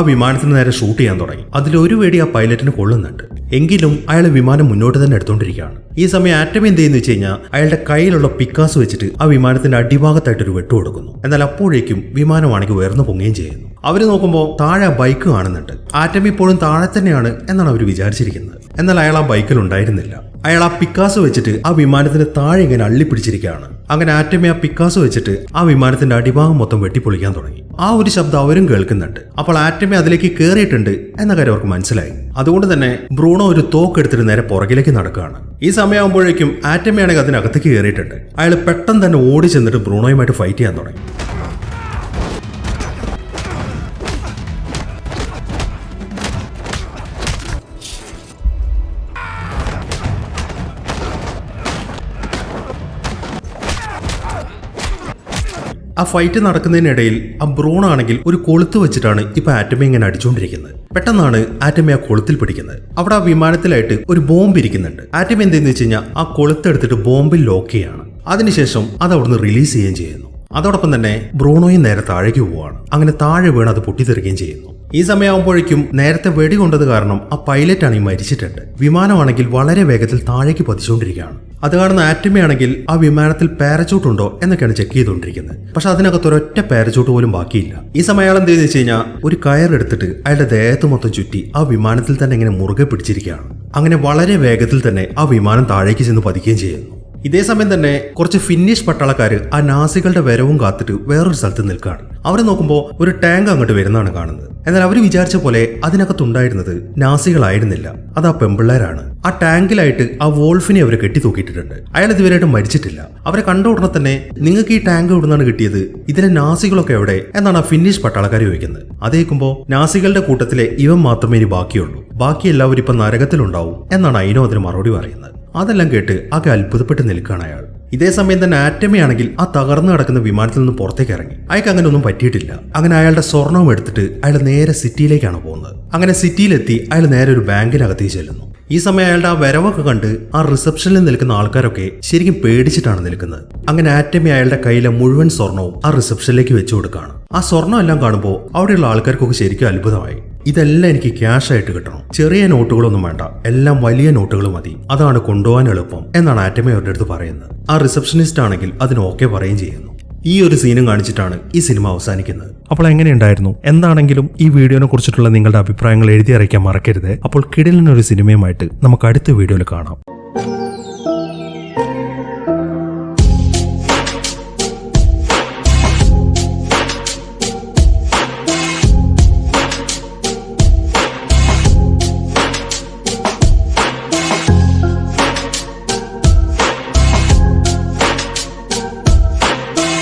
വിമാനത്തിന് നേരെ ഷൂട്ട് ചെയ്യാൻ തുടങ്ങി. അതിലൊരു വേടി ആ പൈലറ്റിന് കൊള്ളുന്നുണ്ട്. എങ്കിലും അയാൾ വിമാനം മുന്നോട്ട് തന്നെ എടുത്തോണ്ടിരിക്കുകയാണ്. ഈ സമയം ആറ്റമി എന്ത് ചെയ്യുന്നു വെച്ച് കഴിഞ്ഞാൽ അയാളുടെ കയ്യിലുള്ള പിക്കാസ് വെച്ചിട്ട് ആ വിമാനത്തിന്റെ അടിഭാഗത്തായിട്ട് ഒരു വെട്ട് കൊടുക്കുന്നു. എന്നാൽ അപ്പോഴേക്കും വിമാനമാണെങ്കിൽ ഉയർന്നു പൊങ്ങുകയും ചെയ്യുന്നു. അവർ നോക്കുമ്പോൾ താഴെ ബൈക്ക് കാണുന്നുണ്ട്. ആറ്റം ഇപ്പോഴും താഴെ തന്നെയാണ് എന്നാണ് അവർ വിചാരിച്ചിരിക്കുന്നത്. എന്നാൽ അയാൾ ആ ബൈക്കിൽ ഉണ്ടായിരുന്നില്ല. അയാൾ ആ പിക്കാസ് വെച്ചിട്ട് ആ വിമാനത്തിന് താഴെ ഇങ്ങനെ അള്ളിപ്പിടിച്ചിരിക്കുകയാണ്. അങ്ങനെ ആറ്റമി ആ പിക്കാസ് വെച്ചിട്ട് ആ വിമാനത്തിന്റെ അടിഭാഗം മൊത്തം വെട്ടിപ്പൊളിക്കാൻ തുടങ്ങി. ആ ഒരു ശബ്ദം അവരും കേൾക്കുന്നുണ്ട്. അപ്പോൾ ആറ്റമി അതിലേക്ക് കയറിയിട്ടുണ്ട് എന്ന കാര്യം അവർക്ക് മനസ്സിലായി. അതുകൊണ്ട് തന്നെ ബ്രൂണോ ഒരു തോക്ക് എടുത്തിട്ട് നേരെ പുറകിലേക്ക് നടക്കുകയാണ്. ഈ സമയമാകുമ്പോഴേക്കും ആറ്റമി ആണെങ്കിൽ അതിനകത്തേക്ക് കയറിയിട്ടുണ്ട് അയാൾ പെട്ടെന്ന് തന്നെ ഓടി ചെന്നിട്ട് ബ്രൂണോയുമായിട്ട് ഫൈറ്റ് ചെയ്യാൻ തുടങ്ങി. ആ ഫൈറ്റ് നടക്കുന്നതിനിടയിൽ ആ ബ്രൂൺ ആണെങ്കിൽ ഒരു കൊളുത്ത് വെച്ചിട്ടാണ് ഇപ്പൊ ആറ്റമി ഇങ്ങനെ അടിച്ചുകൊണ്ടിരിക്കുന്നത് പെട്ടെന്നാണ് ആറ്റമി ആ കൊളുത്തിൽ പിടിക്കുന്നത്. അവിടെ ആ വിമാനത്തിലായിട്ട് ഒരു ബോംബ് ഇരിക്കുന്നുണ്ട്. ആറ്റമി എന്തെന്ന് വെച്ച് കഴിഞ്ഞാൽ ആ കൊളുത്തെടുത്തിട്ട് ബോംബിൽ ലോക്ക് ചെയ്യാണ്. അതിനുശേഷം അത് അവിടുന്ന് റിലീസ് ചെയ്യുകയും ചെയ്യുന്നു. അതോടൊപ്പം തന്നെ ബ്രൂണോയും നേരെ താഴേക്ക് പോവുകയാണ് അങ്ങനെ താഴെ വീണ് അത് പൊട്ടിത്തെറിക്കുകയും ചെയ്യുന്നു. ഈ സമയമാകുമ്പോഴേക്കും നേരത്തെ വെടികൊണ്ടത് കാരണം ആ പൈലറ്റ് ആണെങ്കിൽ മരിച്ചിട്ടുണ്ട്. വിമാനമാണെങ്കിൽ വളരെ വേഗത്തിൽ താഴേക്ക് പതിച്ചുകൊണ്ടിരിക്കുകയാണ്. അത് കാണുന്ന ആറ്റമിയാണെങ്കിൽ ആ വിമാനത്തിൽ പാരച്ചൂട്ട് ഉണ്ടോ എന്നൊക്കെയാണ് ചെക്ക് ചെയ്തുകൊണ്ടിരിക്കുന്നത്. പക്ഷെ അതിനകത്ത് ഒരൊറ്റ പാരച്ചൂട്ട് പോലും ബാക്കിയില്ല. ഈ സമയം എന്ത് വെച്ച് കഴിഞ്ഞാൽ ഒരു കയറെടുത്തിട്ട് അയാളുടെ ദേഹത്ത് മൊത്തം ചുറ്റി ആ വിമാനത്തിൽ തന്നെ ഇങ്ങനെ മുറുകെ പിടിച്ചിരിക്കുകയാണ്. അങ്ങനെ വളരെ വേഗത്തിൽ തന്നെ ആ വിമാനം താഴേക്ക് ചെന്ന് പതിക്കുകയും ചെയ്യുന്നു. ഇതേ സമയം തന്നെ കുറച്ച് ഫിന്നിഷ് പട്ടാളക്കാർ ആ നാസികളുടെ വരവും കാത്തിട്ട് വേറൊരു സ്ഥലത്ത് നിൽക്കുകയാണ് അവരെ നോക്കുമ്പോൾ ഒരു ടാങ്ക് അങ്ങോട്ട് വരുന്നതാണ് കാണുന്നത്. എന്നാൽ അവർ വിചാരിച്ച പോലെ അതിനകത്തുണ്ടായിരുന്നത് നാസികളായിരുന്നില്ല. അത് ആ പെമ്പിള്ളേരാണ്. ആ ടാങ്കിലായിട്ട് ആ വോൾഫിനെ അവർ കെട്ടി തൂക്കിയിട്ടിട്ടുണ്ട്. അയാൾ ഇതുവരെയായിട്ട് മരിച്ചിട്ടില്ല. അവരെ കണ്ട ഉടനെ തന്നെ നിങ്ങൾക്ക് ഈ ടാങ്ക് എവിടുന്നാണ് കിട്ടിയത്? ഇതിലെ നാസികളൊക്കെ എവിടെ? എന്നാണ് ആ ഫിന്നിഷ് പട്ടാളക്കാർ ചോദിക്കുന്നത്. അതേക്കുമ്പോൾ നാസികളുടെ കൂട്ടത്തിലെ ഇവൻ മാത്രമേ ഇനി ബാക്കിയുള്ളൂ. ബാക്കി എല്ലാവരും ഇപ്പം നരകത്തിലുണ്ടാവും എന്നാണ് അതിനോ അതിന് മറുപടി പറയുന്നത്. അതെല്ലാം കേട്ട് ആകെ അത്ഭുതപ്പെട്ട് നിൽക്കുകയാണ് അയാൾ. ഇതേ സമയം തന്നെ ആറ്റമി ആണെങ്കിൽ ആ തകർന്നു കിടക്കുന്ന വിമാനത്തിൽ നിന്ന് പുറത്തേക്ക് ഇറങ്ങി. അയാൾക്ക് അങ്ങനെ ഒന്നും പറ്റിയിട്ടില്ല. അങ്ങനെ അയാളുടെ സ്വർണവും എടുത്തിട്ട് അയാൾ നേരെ സിറ്റിയിലേക്കാണ് പോകുന്നത്. അങ്ങനെ സിറ്റിയിലെത്തി അയാൾ നേരെ ഒരു ബാങ്കിനകത്തേക്ക് ചെല്ലുന്നു. ഈ സമയം അയാളുടെ ആ വരവൊക്കെ കണ്ട് ആ റിസപ്ഷനിൽ നിൽക്കുന്ന ആൾക്കാരൊക്കെ ശരിക്കും പേടിച്ചിട്ടാണ് നിൽക്കുന്നത്. അങ്ങനെ ആറ്റമി അയാളുടെ കയ്യിലെ മുഴുവൻ സ്വർണവും ആ റിസപ്ഷനിലേക്ക് വെച്ചു കൊടുക്കുകയാണ്. ആ സ്വർണം എല്ലാം കാണുമ്പോൾ അവിടെയുള്ള ആൾക്കാർക്കൊക്കെ ശരിക്കും അത്ഭുതമായി. ഇതെല്ലാം എനിക്ക് ക്യാഷ് ആയിട്ട് കിട്ടണം. ചെറിയ നോട്ടുകളൊന്നും വേണ്ട. എല്ലാം വലിയ നോട്ടുകൾ മതി. അതാണ് കൊണ്ടുപോകാൻ എളുപ്പം എന്നാണ് ആറ്റമി അവരുടെ അടുത്ത് പറയുന്നത്. ആ റിസപ്ഷനിസ്റ്റ് ആണെങ്കിൽ അതിന് ഓക്കെ പറയുകയും ചെയ്യുന്നു. ഈ ഒരു സീനും കാണിച്ചിട്ടാണ് ഈ സിനിമ അവസാനിക്കുന്നത്. അപ്പോൾ എങ്ങനെയുണ്ടായിരുന്നു എന്താണെങ്കിലും ഈ വീഡിയോനെ കുറിച്ചിട്ടുള്ള നിങ്ങളുടെ അഭിപ്രായങ്ങൾ എഴുതി അറിയിക്കാൻ മറക്കരുത്. അപ്പോൾ കിടിലിനൊരു സിനിമയുമായിട്ട് നമുക്ക് അടുത്ത വീഡിയോയിൽ കാണാം.